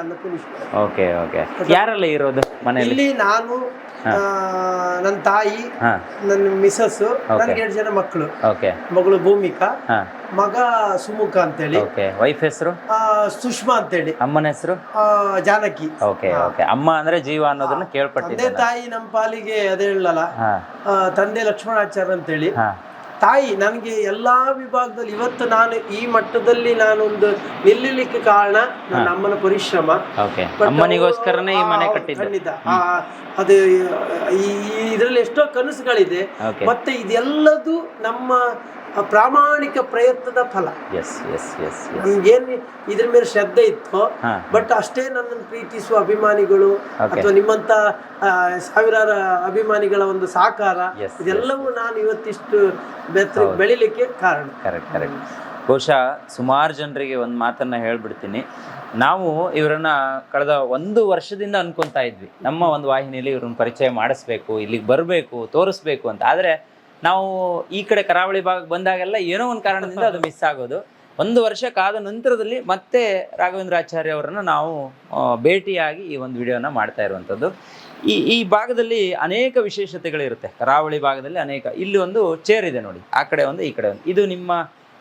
Speaker 2: ಓಕೆ ಓಕೆ ಯಾರೆಲ್ಲ ಇರೋದು ಮನೆಯಲ್ಲಿ?
Speaker 3: ಇಲ್ಲಿ ನಾನು ನನ್ನ ತಾಯಿ
Speaker 2: ಹಾಂ.
Speaker 3: ನನ್ನ ಮಿಸಸ್ ನನಗೆ ಎರಡು ಜನ ಮಕ್ಕಳು
Speaker 2: ಓಕೆ
Speaker 3: ಮಗಳು ಭೂಮಿಕಾ
Speaker 2: ಹಾಂ.
Speaker 3: ಮಗ ಸುಮುಖ ಅಂತೇಳಿ.
Speaker 2: ಓಕೆ ವೈಫ್ ಹೆಸರು?
Speaker 3: ಆ, ಸುಷ್ಮಾ ಅಂತೇಳಿ.
Speaker 2: ಅಮ್ಮನ ಹೆಸರು?
Speaker 3: ಆ, ಜಾನಕಿ.
Speaker 2: ಓಕೆ ಓಕೆ ಅಮ್ಮ ಅಂದ್ರೆ ಜೀವ ಅನ್ನೋದನ್ನ ಕೇಳ್ಪಟ್ಟಿದ್ದೆ
Speaker 3: ತಾಯಿ ನಮ್ಮ ಪಾಲಿಗೆ ಅದೇ ಹೇಳಲ್ಲ
Speaker 2: ಹಾ.
Speaker 3: ಆ, ತಂದೆ ಲಕ್ಷ್ಮಣಾಚಾರ್ಯ ಅಂತೇಳಿ.
Speaker 2: ಹಾ.
Speaker 3: ತಾಯಿ ನನಗೆ ಎಲ್ಲಾ ವಿಭಾಗದಲ್ಲಿ ಇವತ್ತು ನಾನು ಈ ಮಟ್ಟದಲ್ಲಿ ನಾನೊಂದು ನಿಲ್ಲಲಿಕ್ಕೆ ಕಾರಣ ನನ್ನ ಅಮ್ಮನ ಪರಿಶ್ರಮ.
Speaker 2: ಅಮ್ಮನಿಗೋಸ್ಕರನೇ ಈ ಮನೆ ಕಟ್ಟಿದ್ದ.
Speaker 3: ಅದು ಈ ಇದರಲ್ಲಿ ಎಷ್ಟೋ ಕನಸುಗಳಿದೆ. ಮತ್ತೆ ಇದೆಲ್ಲದು ನಮ್ಮ ಪ್ರಾಮಾಣಿಕ ಪ್ರಯತ್ನದ ಫಲ.
Speaker 2: ಎಸ್ ಎಸ್ ಎಸ್
Speaker 3: ನಮ್ಗೇನ್ ಇದ್ರ ಮೇಲೆ ಶ್ರದ್ಧೆ ಇತ್ತು ಬಟ್ ಅಷ್ಟೇ ನನ್ನನ್ನು ಪ್ರೀತಿಸುವ ಅಭಿಮಾನಿಗಳು ಅಥವಾ ನಿಮ್ಮಂತ ಸಾವಿರಾರು ಅಭಿಮಾನಿಗಳ ಒಂದು
Speaker 2: ಸಾಕಾರ
Speaker 3: ಇದೆಲ್ಲವೂ ನಾನು ಇವತ್ತಿಷ್ಟು ಬೆತ್ತ ಬೆಳಿಲಿಕ್ಕೆ ಕಾರಣ.
Speaker 2: ಕರೆಕ್ಟ್ ಕರೆಕ್ಟ್ ಬಹುಶಃ ಸುಮಾರು ಜನರಿಗೆ ಒಂದು ಮಾತನ್ನ ಹೇಳ್ಬಿಡ್ತೀನಿ. ನಾವು ಇವರನ್ನ ಕಳೆದ ಒಂದು ವರ್ಷದಿಂದ ಅನ್ಕೊಂತಾ ಇದ್ವಿ. ನಮ್ಮ ಒಂದು ವಾಹಿನಿಯಲ್ಲಿ ಇವ್ರನ್ನ ಪರಿಚಯ ಮಾಡಿಸ್ಬೇಕು ಇಲ್ಲಿಗೆ ಬರಬೇಕು ತೋರಿಸ್ಬೇಕು ಅಂತ. ಆದರೆ ನಾವು ಈ ಕಡೆ ಕರಾವಳಿ ಭಾಗಕ್ಕೆ ಬಂದಾಗೆಲ್ಲ ಏನೋ ಒಂದು ಕಾರಣದಿಂದ ಅದು ಮಿಸ್ ಆಗೋದು. ಒಂದು ವರ್ಷ ಕಾದ ನಂತರದಲ್ಲಿ ಮತ್ತೆ ರಾಘವೇಂದ್ರ ಆಚಾರ್ಯ ಅವರನ್ನು ನಾವು ಭೇಟಿಯಾಗಿ ಈ ಒಂದು ವಿಡಿಯೋನ ಮಾಡ್ತಾ ಇರುವಂಥದ್ದು. ಈ ಈ ಭಾಗದಲ್ಲಿ ಅನೇಕ ವಿಶೇಷತೆಗಳಿರುತ್ತೆ. ಕರಾವಳಿ ಭಾಗದಲ್ಲಿ ಅನೇಕ. ಇಲ್ಲಿ ಒಂದು ಚೇರ್ ಇದೆ ನೋಡಿ. ಆ ಕಡೆ ಒಂದು, ಈ ಕಡೆ ಒಂದು. ಇದು ನಿಮ್ಮ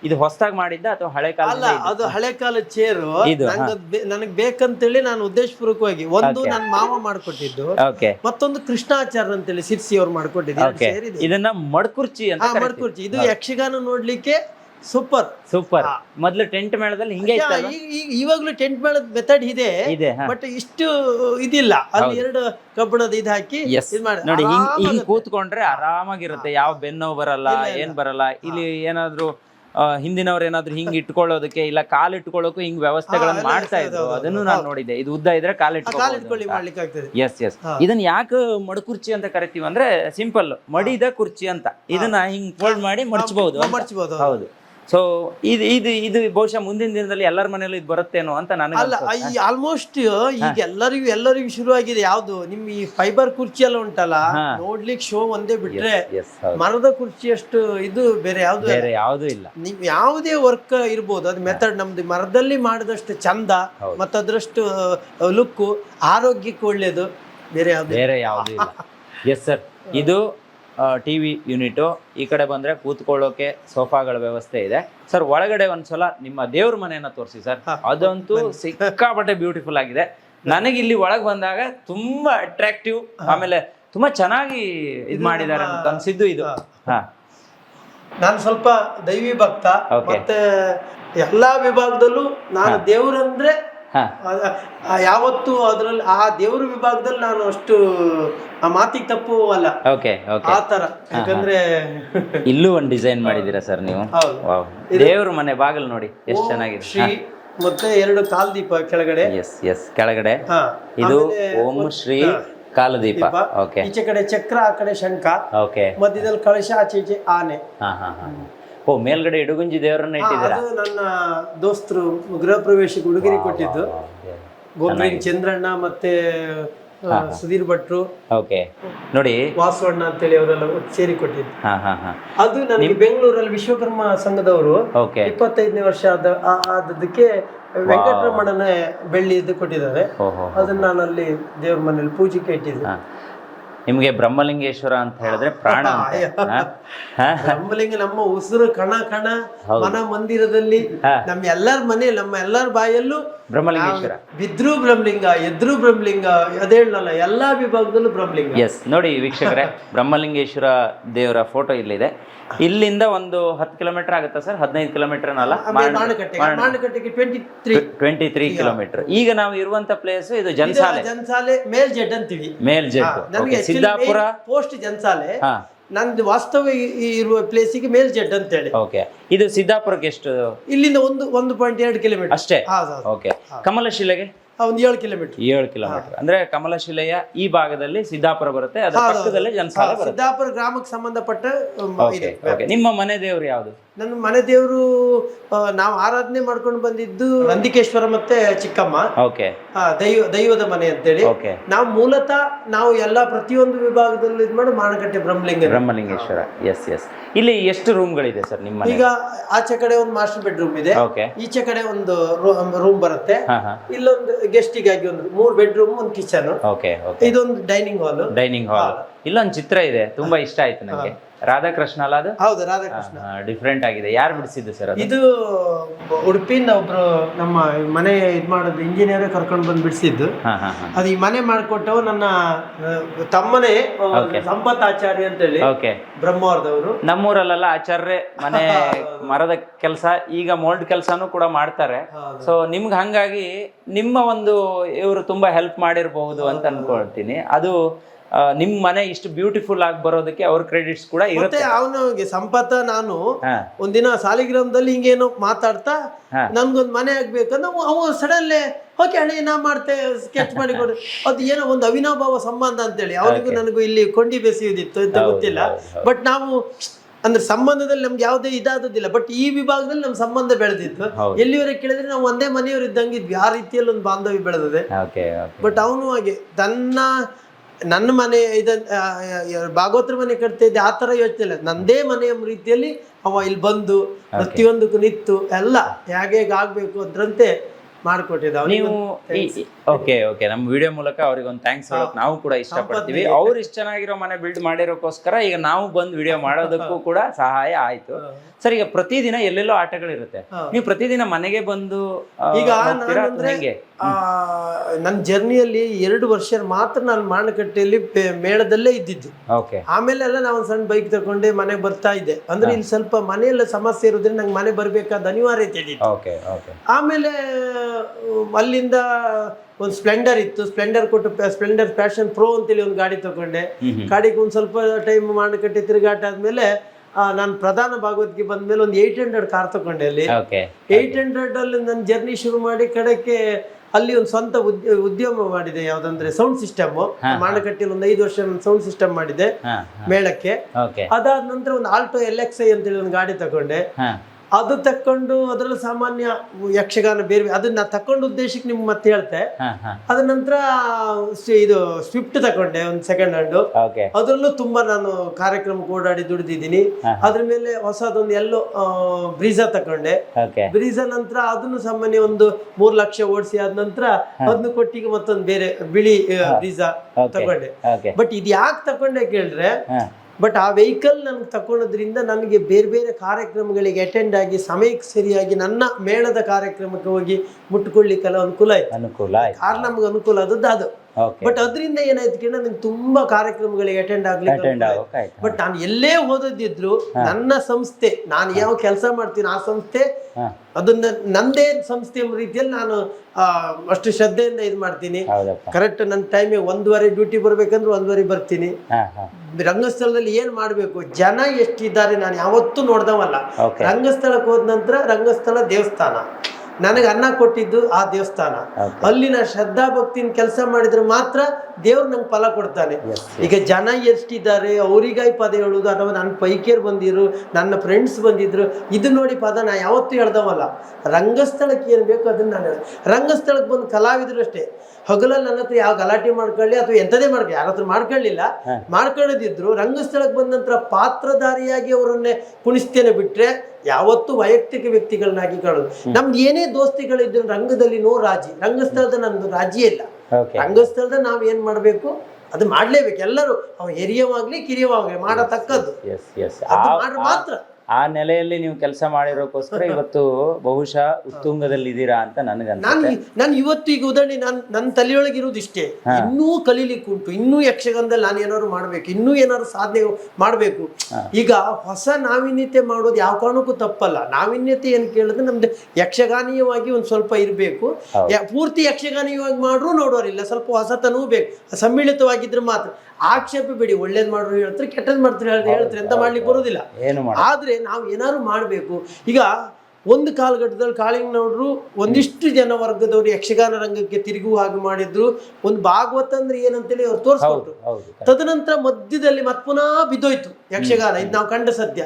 Speaker 2: ಇದು ಹೊಸದಾಗಿ ಮಾಡಿದ್ದ ಅಥವಾ ಹಳೆ ಕಾಲ ಅಲ್ಲ
Speaker 3: ಅದು ಹಳೆ ಕಾಲ ಚೇರು
Speaker 2: ಇದು, ಹಾ.
Speaker 3: ನನಗೆ ಬೇಕಂತೇಳಿ ನಾನು ಉದ್ದೇಶಪೂರ್ವಕವಾಗಿ ಒಂದು. ನನ್ನ ಮಾವ ಮಾಡ್ಕೊಟ್ಟಿದ್ದು
Speaker 2: ಓಕೆ
Speaker 3: ಮತ್ತೊಂದು ಕೃಷ್ಣಾಚಾರ್ಯ ಅಂತೇಳಿ ಸಿರ್ಸಿ ಅವ್ರು ಮಾಡ್ಕೊಟ್ಟಿದ್ದು ಎರಡು
Speaker 2: ಓಕೆ
Speaker 3: ಸೇರಿದೆ.
Speaker 2: ಇದನ್ನ ಮಡ್ಕುರ್ಚಿ ಅಂತ
Speaker 3: ಹಾ, ಮಾಡ್ಕೊಡ್ತಿ ಇದು ಯಕ್ಷಗಾನ ನೋಡ್ಲಿಕ್ಕೆ ಸೂಪರ್.
Speaker 2: ಸೂಪರ್ ಮೊದ್ಲು ಟೆಂಟ್ ಮೇಳದಲ್ಲಿ ಹಿಂಗೆ
Speaker 3: ಇವಾಗ್ಲೂ ಟೆಂಟ್ ಮೇಳದ ಮೆಥಡ್ ಇದೆ.
Speaker 2: ಇದೆ ಹಾ.
Speaker 3: ಬಟ್ ಇಷ್ಟು ಇದಿಲ್ಲ. ಅಲ್ಲಿ ಎರಡು ಕಬ್ಬಿಣದ ಇದು ಹಾಕಿ
Speaker 2: ಎಸ್
Speaker 3: ಇದ್ ಮಾಡಿ.
Speaker 2: ನೋಡಿ ಹಿಂಗ್. ಕೂತ್ಕೊಂಡ್ರೆ ಆರಾಮಾಗಿರುತ್ತೆ. ಯಾವ ಬೆನ್ನೋವು ಬರಲ್ಲ ಏನ್ ಬರಲ್ಲ. ಇಲ್ಲಿ ಏನಾದ್ರು ಹಿಂದಿನವ್ರು ಏನಾದ್ರು ಹಿಂಗ್ ಇಟ್ಕೊಳ್ಳೋದಕ್ಕೆ ಇಲ್ಲ ಕಾಲ್ ಇಟ್ಕೊಳ್ಳೋಕು ಹಿಂಗ್ ವ್ಯವಸ್ಥೆಗಳನ್ನ ಮಾಡ್ತಾ
Speaker 3: ಇದೆ,
Speaker 2: ಇದ್ರು. ಅದನ್ನು ನಾನು ನೋಡಿದ್ದೆ. ಇದು ಉದ್ದ ಇದ್ರೆ ಕಾಲ್
Speaker 3: ಇಟ್ಕೊಳ್ಳಿ
Speaker 2: ಎಸ್ ಎಸ್ ಇದನ್ನ ಯಾಕೆ ಮಡಕುರ್ಚಿ ಅಂತ ಕರಿತೀವಿ ಅಂದ್ರೆ ಸಿಂಪಲ್ ಮಡಿದ ಕುರ್ಚಿ ಅಂತ. ಇದನ್ನ ಹಿಂಗ್ ಫೋಲ್ಡ್ ಮಾಡಿ ಮಡಚಬಹುದು. ಹೌದು. ಸೊ ಇದು ಇದು ಇದು ಬಹುಶಃ ಮುಂದಿನ ದಿನದಲ್ಲಿ ಎಲ್ಲರ ಮನೆಯಲ್ಲೂ ಇದು ಬರುತ್ತೇನೋ ಅಂತ ನನಗೆ
Speaker 3: ಅಲ್ಲ ಈ ಆಲ್ಮೋಸ್ಟ್ ಈಗ ಎಲ್ಲರಿಗೂ ಎಲ್ಲರಿಗೂ ಶುರುವಾಗಿದೆ ಯಾವ್ದು? ನಿಮ್ ಈ ಫೈಬರ್ ಕುರ್ಚಿ ಎಲ್ಲ ಉಂಟಲ್ಲ?
Speaker 2: ಹಾ.
Speaker 3: ನೋಡ್ಲಿಕ್ಕೆ ಶೋ ಒಂದೇ ಬಿಟ್ರೆ
Speaker 2: ಹೌದು.
Speaker 3: ಮರದ ಕುರ್ಚಿಯಷ್ಟು ಇದು ಬೇರೆ ಯಾವ್ದು
Speaker 2: ಬೇರೆ ಯಾವುದೂ ಇಲ್ಲ.
Speaker 3: ನೀವು ಯಾವುದೇ ವರ್ಕ್ ಇರ್ಬೋದು ಅದು ಮೆಥಡ್ ನಮ್ದು. ಮರದಲ್ಲಿ ಮಾಡಿದಷ್ಟು ಚಂದ
Speaker 2: ಹೌದು.
Speaker 3: ಲುಕ್ ಲುಕ್ಕು ಆರೋಗ್ಯಕ್ಕೆ ಒಳ್ಳೇದು. ಬೇರೆ ಯಾವ್ದು
Speaker 2: ಬೇರೆ ಯಾವುದು ಇಲ್ಲ. [LAUGHS] ಎಸ್ ಸರ್ ಇದು ಟಿ ವಿ ಯೂನಿಟು ಈ ಕಡೆ ಬಂದ್ರೆ ಕೂತ್ಕೊಳ್ಳೋಕೆ ಸೋಫಾಗಳ ವ್ಯವಸ್ಥೆ ಇದೆ. ಸರ್ ಒಳಗಡೆ ಒಂದ್ಸಲ ನಿಮ್ಮ ದೇವ್ರ ಮನೆಯನ್ನ ತೋರಿಸಿ ಸರ್. ಅದಂತೂ ಸಿಕ್ಕಾಪಟ್ಟೆ ಬ್ಯೂಟಿಫುಲ್ ಆಗಿದೆ. ನನಗೆ ಇಲ್ಲಿ ಒಳಗೆ ಬಂದಾಗ ತುಂಬಾ ಅಟ್ರಾಕ್ಟಿವ್ ಆಮೇಲೆ ತುಂಬಾ ಚೆನ್ನಾಗಿ ಇದ್ ಮಾಡಿದ್ದಾರೆ ಅಂತ ಅನ್ಸಿದ್ದು ಇದು. ಹಾ.
Speaker 3: ನಾನು ಸ್ವಲ್ಪ ದೈವಿ ಭಕ್ತ ಮತ್ತೆ ಎಲ್ಲಾ ವಿಭಾಗದಲ್ಲೂ ನಾನು ದೇವ್ರಂದ್ರೆ ಆ ಯಾವತ್ತು ಅದ್ರಲ್ಲಿ ಆ ದೇವ್ರ ವಿಭಾಗದಲ್ಲಿ ನಾನು ಅಷ್ಟು ಆ ಮಾತಿಗೆ ತಪ್ಪುವಲ್ಲ
Speaker 2: ಓಕೆ ಓಕೆ
Speaker 3: ಆ ತರ. ಯಾಕಂದ್ರೆ
Speaker 2: ಇಲ್ಲೂ ಒಂದು ಡಿಸೈನ್ ಮಾಡಿದೀರಾ ಸರ್ ನೀವು? ದೇವ್ರ ಮನೆ ಬಾಗಿಲು ನೋಡಿ ಎಷ್ಟು ಚೆನ್ನಾಗಿದೆ.
Speaker 3: ಶ್ರೀ ಮತ್ತೆ ಎರಡು ಕಾಲ್ ದೀಪ ಕೆಳಗಡೆ.
Speaker 2: ಎಸ್ ಎಸ್ ಕೆಳಗಡೆ. ಇದು ಓಂ ಶ್ರೀ ಕಾಲದೀಪ.
Speaker 3: ದೀಪ.
Speaker 2: ಓಕೆ
Speaker 3: ಈಚೆ ಕಡೆ ಚಕ್ರ ಆ ಕಡೆ ಶಂಖ.
Speaker 2: ಓಕೆ
Speaker 3: ಮಧ್ಯದಲ್ಲಿ ಕಳಶ ಆಚೆ ಈಚೆ ಆನೆ.
Speaker 2: ಹಾ ಹಾ ಹಾ. ಓ ಮೇಲ್ಗಡೆ ಇಡುಗುಂಜಿ ದೇವರನ್ನ ಇಟ್ಟಿದ್ದಾರೆ?
Speaker 3: ಅದು ನನ್ನ ದೋಸ್ತರು ಗೃಹ ಪ್ರವೇಶಕ್ಕೆ ಉಡುಗೊರೆ ಕೊಟ್ಟಿದ್ದು. ಗೋಪಿನ್ ಚಂದ್ರಣ್ಣ ಮತ್ತೆ ಆ, ಸುಧೀರ್ ಭಟ್ರು.
Speaker 2: ಓಕೆ. ನೋಡಿ.
Speaker 3: ವಾಸವಣ್ಣ ಅಂತೇಳಿ ಅವರೆಲ್ಲ ಸೇರಿ ಕೊಟ್ಟಿದ್ದು.
Speaker 2: ಹಾ ಹಾ ಹಾ.
Speaker 3: ಅದು ನನಗೆ ಬೆಂಗಳೂರಲ್ಲಿ ವಿಶ್ವಕರ್ಮ ಸಂಘದವರು
Speaker 2: ಓಕೆ.
Speaker 3: ಇಪ್ಪತ್ತೈದನೇ ವರ್ಷ ಆದ ಆ- ಬೆಳ್ಳಿ ವೆಂಕಟರಮಣನ ಬೆಳ್ಳಿದ್ದು ಕೊಟ್ಟಿದ್ದಾರೆ.
Speaker 2: ಓಹೋ
Speaker 3: ಅದನ್ನ ನಾನು ಅಲ್ಲಿ ದೇವ್ರ ಮನೇಲಿ ಪೂಜೆಗೆ ಇಟ್ಟಿದ್ದೆ.
Speaker 2: ನಿಮ್ಗೆ ಬ್ರಹ್ಮಲಿಂಗೇಶ್ವರ ಅಂತ ಹೇಳಿದ್ರೆ ಪ್ರಾಣ? [LAUGHS]
Speaker 3: ಬ್ರಹ್ಮಲಿಂಗ ನಮ್ಮ ಉಸಿರು ಕಣ ಕಣ ಮನ ಮಂದಿರದಲ್ಲಿ ನಮ್ಮ ಎಲ್ಲರ ಮನೆ ನಮ್ಮ ಎಲ್ಲರ ಬಾಯಲ್ಲೂ
Speaker 2: ಬ್ರಹ್ಮಲಿಂಗೇಶ್ವರ.
Speaker 3: ಬಿದ್ರು ಬ್ರಹ್ಮಲಿಂಗ ಎದ್ರು ಬ್ರಹ್ಮಲಿಂಗ ಅದೇ ಹೇಳಲ್ಲ ಎಲ್ಲಾ ವಿಭಾಗದಲ್ಲೂ ಬ್ರಹ್ಮಲಿಂಗ.
Speaker 2: ಎಸ್ ನೋಡಿ ವೀಕ್ಷಕರೇ ಬ್ರಹ್ಮಲಿಂಗೇಶ್ವರ ದೇವರ ಫೋಟೋ ಇಲ್ಲಿದೆ. ಇಲ್ಲಿಂದ ಒಂದು ಹತ್ತು ಕಿಲೋಮೀಟರ್ ಆಗುತ್ತಾ ಸರ್? ಹದಿನೈದು ಕಿಲೋಮೀಟರ್ ಅಲ್ಲ
Speaker 3: ಟ್ವೆಂಟಿ ತ್ರೀ
Speaker 2: ಕಿಲೋಮೀಟರ್. ಈಗ ನಾವು ಇರುವಂತ ಪ್ಲೇಸ್ ಇದು ಜನ್ಸಾಲೆ.
Speaker 3: ಜನಸಾಲೆ ಮೇಲ್ಜೆಡ್ ಅಂತೀವಿ.
Speaker 2: ಮೇಲ್ಜೆಡ್ ಸಿದ್ದಾಪುರ.
Speaker 3: ಪೋಸ್ಟ್ ಜನಸಾಲೆ. ನಂದು ವಾಸ್ತವ ಇರುವ ಪ್ಲೇಸಿಗೆ ಮೇಲ್ಜೆಡ್ ಅಂತೇಳಿ.
Speaker 2: ಓಕೆ ಇದು ಸಿದ್ದಾಪುರಕ್ಕೆ ಎಷ್ಟು?
Speaker 3: ಇಲ್ಲಿಂದ ಒಂದು ಒಂದು ಪಾಯಿಂಟ್ ಎರಡು ಕಿಲೋಮೀಟರ್.
Speaker 2: ಅಷ್ಟೇ? ಓಕೆ ಕಮಲಶಿಲೆಗೆ
Speaker 3: ಒಂದು ಏಳು ಕಿಲೋಮೀಟರ್.
Speaker 2: ಏಳು ಕಿಲೋಮೀಟರ್. ಅಂದ್ರೆ ಕಮಲಶಿಲೆಯ ಈ ಭಾಗದಲ್ಲಿ ಸಿದ್ದಾಪುರ ಬರುತ್ತೆ ಅದರ ಪಕ್ಕದಲ್ಲೇ ಜನಸಾಲ ಬರುತ್ತೆ.
Speaker 3: ಸಿದ್ದಾಪುರ ಗ್ರಾಮಕ್ಕೆ ಸಂಬಂಧಪಟ್ಟ
Speaker 2: ಓಕೆ
Speaker 3: ಇದೆ.
Speaker 2: ಓಕೆ. ನಿಮ್ಮ ಮನೆ ದೇವ್ರು ಯಾವುದು?
Speaker 3: ನನ್ನ ಮನೆ ದೇವರು ನಾವು ಆರಾಧನೆ ಮಾಡ್ಕೊಂಡು ಬಂದಿದ್ದು ನಂದಿಕೇಶ್ವರ ಮತ್ತೆ ಚಿಕ್ಕಮ್ಮ.
Speaker 2: ಓಕೆ.
Speaker 3: ದೈವ ದೈವದ ಮನೆ ಅಂತೇಳಿ.
Speaker 2: ಓಕೆ.
Speaker 3: ನಾವು ಮೂಲತಃ ನಾವು ಎಲ್ಲಾ ಪ್ರತಿಯೊಂದು ವಿಭಾಗದಲ್ಲಿ ಇದ್ ಮಾಡಿ ಮಾನಕಟ್ಟೆ ಬ್ರಹ್ಮಲಿಂಗ
Speaker 2: ಬ್ರಹ್ಮಲಿಂಗೇಶ್ವರ. ಎಸ್ ಎಸ್ ಇಲ್ಲಿ ಎಷ್ಟು ರೂಮ್ಗಳಿದೆ ಸರ್ ನಿಮ್ಮ
Speaker 3: ಈಗ ಆಚೆ ಕಡೆ ಒಂದು ಮಾಸ್ಟರ್ ಬೆಡ್ರೂಮ್ ಇದೆ. ಈಚೆ ಕಡೆ ಒಂದು ರೂಮ್ ಬರುತ್ತೆ. ಇಲ್ಲೊಂದು ಗೆಸ್ಟಿಗಾಗಿ ಒಂದು ಮೂರು ಬೆಡ್ರೂಮ್ ಒಂದು ಕಿಚನ್ ಇದೊಂದು ಡೈನಿಂಗ್ ಹಾಲ್
Speaker 2: ಡೈನಿಂಗ್ ಹಾಲ್ ಇಲ್ಲೊಂದು ಚಿತ್ರ ಇದೆ ತುಂಬಾ ಇಷ್ಟ ಆಯ್ತು ನನಗೆ ರಾಧಾಕೃಷ್ಣ ಅಲ್ಲ ಅದು?
Speaker 3: ಹೌದು ರಾಧಾಕೃಷ್ಣ.
Speaker 2: ಡಿಫ್ರೆಂಟ್ ಆಗಿದೆ. ಯಾರು ಬಿಡಿಸಿದ್ದು ಸರ್
Speaker 3: ಇದು ಉಡುಪಿಯಿಂದ ಒಬ್ರು ನಮ್ಮ ಮನೆ ಇದು ಮಾಡೋದು ಇಂಜಿನಿಯರ್ ಕರ್ಕೊಂಡು ಬಂದು ಬಿಡಿಸಿದ್ದು. ಅದು ಈ ಮನೆ ಮಾಡಿಕೊಟ್ಟು ನನ್ನ ತಮ್ಮನೇ. ಸಂಪತ್ ಆಚಾರ್ಯ ಅಂತೇಳಿ.
Speaker 2: ಓಕೆ
Speaker 3: ಬ್ರಹ್ಮವರದವರು.
Speaker 2: ನಮ್ಮೂರಲ್ಲೆಲ್ಲ ಆಚಾರ್ಯ ಮನೆ [LAUGHS] ಮರದ ಕೆಲಸ ಈಗ ಮೋಲ್ಡ್ ಕೆಲಸನೂ ಕೂಡ ಮಾಡ್ತಾರೆ. ಸೊ ನಿಮ್ಗೆ ಹಂಗಾಗಿ ನಿಮ್ಮ ಒಂದು ಇವರು ತುಂಬಾ ಹೆಲ್ಪ್ ಮಾಡಿರಬಹುದು ಅಂತ ಅನ್ಕೊಳ್ತೀನಿ. ಅದು ನಿಮ್ ಮನೆ ಇಷ್ಟು ಬ್ಯೂಟಿಫುಲ್ ಆಗಿ ಬರೋದಕ್ಕೆ ಅವ್ರ ಕ್ರೆಡಿಟ್ಸ್ ಕೂಡ ಇರುತ್ತೆ.
Speaker 3: ಅವನಿಗೆ ಸಂಪತ್ತ ನಾನು ಒಂದಿನ ಸಾಲಿಗ್ರಾಮದಲ್ಲಿ ಹಿಂಗೇನೋ ಮಾತಾಡ್ತಾ
Speaker 2: ನಮ್ಗೊಂದ್
Speaker 3: ನನ್ಗೊಂದು ಮನೆ ಆಗ್ಬೇಕಂದ್ರೆ ಅವ- ಸಡನ್ಲಿ ಓಕೆ ಅಣ್ಣ ನಾ ಮಾಡ್ತೆ ಸ್ಕೆಚ್ ಮಾಡಿ ಕೊಡು. ಅದು ಏನೋ ಒಂದು ಅವಿನಾಭಾವ ಸಂಬಂಧ ಅಂತೇಳಿ. ಅವನಿಗೂ ನನಗೂ ಇಲ್ಲಿ ಕೊಂಡಿ ಬೆಸೆಯುವುದಿತ್ತು ಅಂತ ಗೊತ್ತಿಲ್ಲ. ಬಟ್ ನಾವು ಅಂದ್ರೆ ಸಂಬಂಧದಲ್ಲಿ ನಮ್ಗೆ ಯಾವುದೇ ಇದಾದದಿಲ್ಲ ಬಟ್ ಈ ವಿಭಾಗದಲ್ಲಿ ನಮ್ಮ ಸಂಬಂಧ ಬೆಳೆದಿತ್ತು.
Speaker 2: ಎಲ್ಲಿವರೆ
Speaker 3: ಎಲ್ಲಿವರೆಗೆ ಕೇಳಿದ್ರೆ ನಾವು ಒಂದೇ ಮನೆಯವರು ಇದ್ದಂಗಿದ್ವಿ ಆ ರೀತಿಯಲ್ಲಿ ಒಂದು ಬಾಂಧವ್ಯ ಬೆಳೆದಿದೆ. ಬಟ್ ಅವನು ಹಾಗೆ ತನ್ನ ನನ್ನ ಮನೆ ಇದ ಭಾಗವತರ ಮನೆ ಕಟ್ತಾ ಇದ್ದೆ ಆ ತರ ಯೋಚನೆ ಇಲ್ಲ. ನಂದೇ ಮನೆಯ ರೀತಿಯಲ್ಲಿ ಅವ ಇಲ್ಲಿ ಬಂದು ಪ್ರತಿಯೊಂದಕ್ಕೂ ನಿಂತು ಎಲ್ಲ ಹೇಗೆ ಹೇಗೆ ಆಗ್ಬೇಕು ಅದ್ರಂತೆ ಮಾಡ್ಕೊಟ್ಟಿದ್ದ.
Speaker 2: ನೀವು ಓಕೆ ಓಕೆ. ನಮ್ಮ ವಿಡಿಯೋ ಮೂಲಕ ಅವ್ರಿಗೆ ಒಂದು ಥ್ಯಾಂಕ್ಸ್ ಹೇಳೋಕೆ ನಾವು ಕೂಡ ಇಷ್ಟಪಡ್ತೀವಿ. ಅವ್ರು ಇಷ್ಟು ಚೆನ್ನಾಗಿರೋ ಮನೆ ಬಿಲ್ಡ್ ಮಾಡಿರೋಕ್ಕೋಸ್ಕರ ಈಗ ನಾವು ಬಂದು ವಿಡಿಯೋ ಮಾಡೋದಕ್ಕೂ ಕೂಡ ಸಹಾಯ ಆಯ್ತು. ಸರ್ ಈಗ ಪ್ರತಿದಿನ ಎಲ್ಲೆಲ್ಲೋ ಆಟಗಳಿರುತ್ತೆ. ನೀವು ಪ್ರತಿದಿನ ಮನೆಗೆ ಬಂದು
Speaker 3: ಈಗ ನನ್ನ ಜರ್ನಿಯಲ್ಲಿ ಎರಡು ವರ್ಷ ಮಾತ್ರ ನಾನು ಮಾರುಕಟ್ಟೆಯಲ್ಲಿ ಮೇಳದಲ್ಲೇ ಇದ್ದಿದ್ದು.
Speaker 2: ಓಕೆ.
Speaker 3: ಆಮೇಲೆ ಎಲ್ಲ ನಾವು ಒಂದು ಸಣ್ಣ ಬೈಕ್ ತಗೊಂಡೆ ಮನೆಗೆ ಬರ್ತಾ ಇದ್ದೆ. ಅಂದ್ರೆ ಇಲ್ಲಿ ಸ್ವಲ್ಪ ಮನೆಯಲ್ಲ ಸಮಸ್ಯೆ ಇರೋದ್ರಿಂದ ನಂಗೆ ಮನೆ ಬರಬೇಕಾದ ಅನಿವಾರ್ಯತೆ ಇದ್ದಿತ್ತು
Speaker 2: ಓಕೆ.
Speaker 3: ಆಮೇಲೆ ಅಲ್ಲಿಂದ ಒಂದು ಸ್ಪ್ಲೆಂಡರ್ ಇತ್ತು ಸ್ಪ್ಲೆಂಡರ್ ಕೊಟ್ಟು ಸ್ಪ್ಲೆಂಡರ್ ಫ್ಯಾಷನ್ ಪ್ರೋ ಅಂತೇಳಿ ಒಂದು ಗಾಡಿ ತಗೊಂಡೆ. ಗಾಡಿಗೆ ಒಂದು ಸ್ವಲ್ಪ ಟೈಮ್ ಮಾರುಕಟ್ಟೆ ತಿರುಗಾಟ ಆದ್ಮೇಲೆ ನಾನು ಪ್ರಧಾನ ಭಾಗವತ್ಗೆ ಬಂದ್ಮೇಲೆ ಒಂದು ಏಯ್ಟ್ ಹಂಡ್ರೆಡ್ ಕಾರ್ ತಗೊಂಡೆ ಅಲ್ಲಿ. ಏಯ್ಟ್ ಹಂಡ್ರೆಡ್ ಅಲ್ಲಿ ನನ್ನ ಜರ್ನಿ ಶುರು ಮಾಡಿ ಕಡೆಗೆ ಅಲ್ಲಿ ಒಂದು ಸ್ವಂತ ಉದ್ಯಮ ಮಾಡಿದೆ ಯಾವ್ದಂದ್ರೆ ಸೌಂಡ್ ಸಿಸ್ಟಮ್ ಮಾನಕಟ್ಟೆಯಲ್ಲಿ ಒಂದು ಐದು ವರ್ಷ ಸೌಂಡ್ ಸಿಸ್ಟಮ್ ಮಾಡಿದೆ ಮೇಳಕ್ಕೆ. ಅದಾದ ನಂತರ ಒಂದು ಆಲ್ಟೋ ಎಲ್ ಎಕ್ಸ್ ಐ ಅಂತೇಳಿ ಒಂದು ಗಾಡಿ ತಗೊಂಡೆ. ಅದು ತಕೊಂಡು ಅದರಲ್ಲಿ ಸಾಮಾನ್ಯ ಯಕ್ಷಗಾನ ಬೇರೆ ಅದನ್ನ ತಕೊಂಡ ಉದ್ದೇಶಕ್ಕೆ ನಿಮ್ಗೆ ಮತ್ತೆ ಹೇಳ್ತೆ. ಅದ ನಂತರ ಇದು ಸ್ವಿಫ್ಟ್ ತಕೊಂಡೆ ಒಂದು ಸೆಕೆಂಡ್ ಹ್ಯಾಂಡ್ ಅದರಲ್ಲೂ ತುಂಬಾ ನಾನು ಕಾರ್ಯಕ್ರಮಕ್ಕೆ ಓಡಾಡಿ ದುಡಿದಿದ್ದೀನಿ. ಅದ್ರ ಮೇಲೆ ಹೊಸದೊಂದು ಎಲ್ಲೋ ಬ್ರೀಜಾ ತಕೊಂಡೆ. ಬ್ರೀಜಾ ನಂತರ ಅದನ್ನು ಸಾಮಾನ್ಯ ಒಂದು ಮೂರ್ ಲಕ್ಷ ಓಡಿಸಿ ಆದ ನಂತರ ಅದನ್ನು ಕೊಟ್ಟಿಗೆ ಮತ್ತೊಂದು ಬೇರೆ ಬಿಳಿ ಬ್ರೀಜಾ ತಗೊಂಡೆ ಬಟ್ ಇದು ಯಾಕೆ ತಕೊಂಡೆ ಕೇಳಿದ್ರೆ ಬಟ್ ಆ ವೆಹಿಕಲ್ ನನಗೆ ತಗೊಳ್ಳೋದ್ರಿಂದ ನನಗೆ ಬೇರೆ ಬೇರೆ ಕಾರ್ಯಕ್ರಮಗಳಿಗೆ ಅಟೆಂಡ್ ಆಗಿ ಸಮಯಕ್ಕೆ ಸರಿಯಾಗಿ ನನ್ನ ಮೇಳದ ಕಾರ್ಯಕ್ರಮಕ್ಕೆ ಹೋಗಿ ಮುಟ್ಕೊಳ್ಳಿಕ್ಕೆಲ್ಲ ಅನುಕೂಲ ಆಯ್ತು.
Speaker 2: ಅನುಕೂಲ ಆಯ್ತು.
Speaker 3: ಕಾರ್ ನಮ್ಗೆ ಅನುಕೂಲ ಆದದ್ದು ಅದು. ಬಟ್ ಅದರಿಂದ ಏನಾಯ್ತು ಕೇಳ ನಂಗೆ ತುಂಬಾ ಕಾರ್ಯಕ್ರಮಗಳಿಗೆ ಅಟೆಂಡ್ ಆಗ್ಲಿಕ್ಕೆ.
Speaker 2: ಆಗೋಕಾಯ್ತು
Speaker 3: ಬಟ್ ನಾನು ಎಲ್ಲೇ ಓದದಿದ್ರು ನನ್ನ ಸಂಸ್ಥೆ ನಾನು ಯಾವ ಕೆಲಸ ಮಾಡ್ತೀನಿ ಆ ಸಂಸ್ಥೆ ಅದನ್ನ ನಂದೇ ಸಂಸ್ಥೆ ರೀತಿಯಲ್ಲಿ ನಾನು ಅಷ್ಟು ಶ್ರದ್ಧೆಯಿಂದ ಇದು ಮಾಡ್ತೀನಿ. ಕರೆಕ್ಟ್ ನನ್ನ ಟೈಮಿಗೆ ಒಂದೂವರೆ ಡ್ಯೂಟಿ ಬರ್ಬೇಕಂದ್ರೆ ಒಂದೂವರೆ ಬರ್ತೀನಿ. ರಂಗಸ್ಥಳದಲ್ಲಿ ಏನ್ ಮಾಡ್ಬೇಕು? ಜನ ಎಷ್ಟಿದ್ದಾರೆ? ನಾನು ಯಾವತ್ತೂ ನೋಡ್ದವಲ್ಲ. ರಂಗಸ್ಥಳಕ್ಕೆ ಹೋದ ನಂತರ ರಂಗಸ್ಥಳ ದೇವಸ್ಥಾನ. ನನಗೆ ಅನ್ನ ಕೊಟ್ಟಿದ್ದು ಆ ದೇವಸ್ಥಾನ. ಅಲ್ಲಿನ ಶ್ರದ್ಧಾ ಭಕ್ತಿನ ಕೆಲಸ ಮಾಡಿದ್ರೆ ಮಾತ್ರ ದೇವ್ರು ನಂಗೆ ಫಲ ಕೊಡ್ತಾನೆ. ಈಗ ಜನ ಎಷ್ಟಿದ್ದಾರೆ ಅವರಿಗಾಗಿ ಪದ ಹೇಳುದು ಅಥವಾ ನನ್ನ ಪೈಕಿಯರ್ ಬಂದಿರು ನನ್ನ ಫ್ರೆಂಡ್ಸ್ ಬಂದಿದ್ರು ಇದು ನೋಡಿ ಪದ ನಾ ಯಾವತ್ತೂ ಹೇಳ್ದವಲ್ಲ. ರಂಗಸ್ಥಳಕ್ಕೆ ಏನು ಬೇಕು ಅದನ್ನ ನಾನು. ರಂಗಸ್ಥಳಕ್ಕೆ ಬಂದು ಕಲಾವಿದ್ರು ಅಷ್ಟೇ. ಹಗಲಲ್ಲಿ ನನ್ನ ಹತ್ರ ಯಾವ ಗಲಾಟೆ ಮಾಡ್ಕೊಳ್ಳಿ ಅಥವಾ ಎಂಥದೇ ಮಾಡ್ಕೊಳ್ಳಿ ಯಾರ ಹತ್ರ ಮಾಡ್ಕೊಳ್ಳಿಲ್ಲ ಮಾಡ್ಕೊಳ್ಳೋದಿದ್ರು ರಂಗಸ್ಥಳಕ್ಕೆ ಬಂದ ನಂತರ ಪಾತ್ರಧಾರಿಯಾಗಿ ಅವರನ್ನೇ ಕುಣಿಸ್ತೇನೆ ಬಿಟ್ರೆ ಯಾವತ್ತು ವೈಯಕ್ತಿಕ ವ್ಯಕ್ತಿಗಳನ್ನಾಗಿ ಕಾಣೋದು ನಮ್ದು ಏನೇ ದೋಸ್ತಿಗಳಿದ್ರು ರಂಗದಲ್ಲಿ ನೋ ರಾಜಿ ರಂಗಸ್ಥಳದ ನಂದು ರಾಜಿಯೇ ಇಲ್ಲ. ರಂಗಸ್ಥಳದ ನಾವ್ ಏನ್ ಮಾಡ್ಬೇಕು? ಅದು ಮಾಡ್ಲೇಬೇಕು. ಎಲ್ಲರೂ ಅವ ಹಿರಿಯವಾಗ್ಲಿ ಕಿರಿಯವಾಗ್ಲಿ ಮಾಡತಕ್ಕದ್ದು. ಮಾತ್ರ.
Speaker 2: ಆ ನೆಲೆಯಲ್ಲಿ ನೀವು ಕೆಲಸ ಮಾಡಿರೋಕ್ಕೋಸ್ಕರ [LAUGHS] ಇವತ್ತು ಬಹುಶಃ ಉತ್ತುಂಗದಲ್ಲಿ ಇದ್ದೀರಾ ಅಂತ
Speaker 3: ನನಗೆ
Speaker 2: ನನಗನ್ಸುತ್ತೆ.
Speaker 3: ನಾನು ಇವತ್ತು ಈಗ ಉದಾಹರಣೆ ನಾನು ನನ್ನ ತಲೆಯೊಳಗೆ ಇರೋದು ಇಷ್ಟೇ ಇನ್ನೂ ಕಲೀಲಿಕ್ಕೆ ಉಂಟು ಇನ್ನೂ ಯಕ್ಷಗಾನದಲ್ಲಿ ನಾನು ಏನಾದ್ರು ಮಾಡ್ಬೇಕು ಇನ್ನೂ ಏನಾದ್ರು ಸಾಧನೆ ಮಾಡಬೇಕು. ಈಗ ಹೊಸ ನಾವೀನ್ಯತೆ ಮಾಡೋದು ಯಾವ ಕಾರಣಕ್ಕೂ ತಪ್ಪಲ್ಲ. ನಾವೀನ್ಯತೆ ಏನು ಕೇಳಿದ್ರೆ ನಮ್ದು ಯಕ್ಷಗಾನೀಯವಾಗಿ ಒಂದು ಸ್ವಲ್ಪ ಇರಬೇಕು. ಪೂರ್ತಿ ಯಕ್ಷಗಾನೀಯವಾಗಿ ಮಾಡ್ರು ನೋಡೋರಿಲ್ಲ ಸ್ವಲ್ಪ ಹೊಸತನವೂ ಬೇಕು. ಸಮ್ಮಿಳಿತವಾಗಿದ್ರೆ ಮಾತ್ರ. ಆಕ್ಷೇಪ ಬಿಡಿ ಒಳ್ಳೇದ್ ಮಾಡ್ರು ಹೇಳ್ತಾರೆ ಕೆಟ್ಟದ್ ಮಾಡ್ತಾರೆ ಹೇಳ್ತಾರೆ ಎಂತ ಮಾಡ್ಲಿಕ್ಕೆ ಬರೋದಿಲ್ಲ
Speaker 2: ಏನು
Speaker 3: ಆದ್ರೆ ನಾವು ಏನಾದ್ರು ಮಾಡಬೇಕು. ಈಗ ಒಂದು ಕಾಲಘಟ್ಟದಲ್ಲಿ ಕಾಳಿಂಗನವರು ಒಂದಿಷ್ಟು ಜನ ವರ್ಗದವರು ಯಕ್ಷಗಾನ ರಂಗಕ್ಕೆ ತಿರುಗುವ ಹಾಗೆ ಮಾಡಿದ್ರು. ಒಂದು ಭಾಗವತ ಅಂದ್ರೆ ಏನಂತೇಳಿ ಅವ್ರು ತೋರಿಸ್ಕೊಟ್ರು. ತದನಂತರ ಮಧ್ಯದಲ್ಲಿ ಮತ್ ಪುನಃ ಬಿದ್ದೋಯ್ತು ಯಕ್ಷಗಾನ. ಇದು ನಾವು ಕಂಡ ಸದ್ಯ.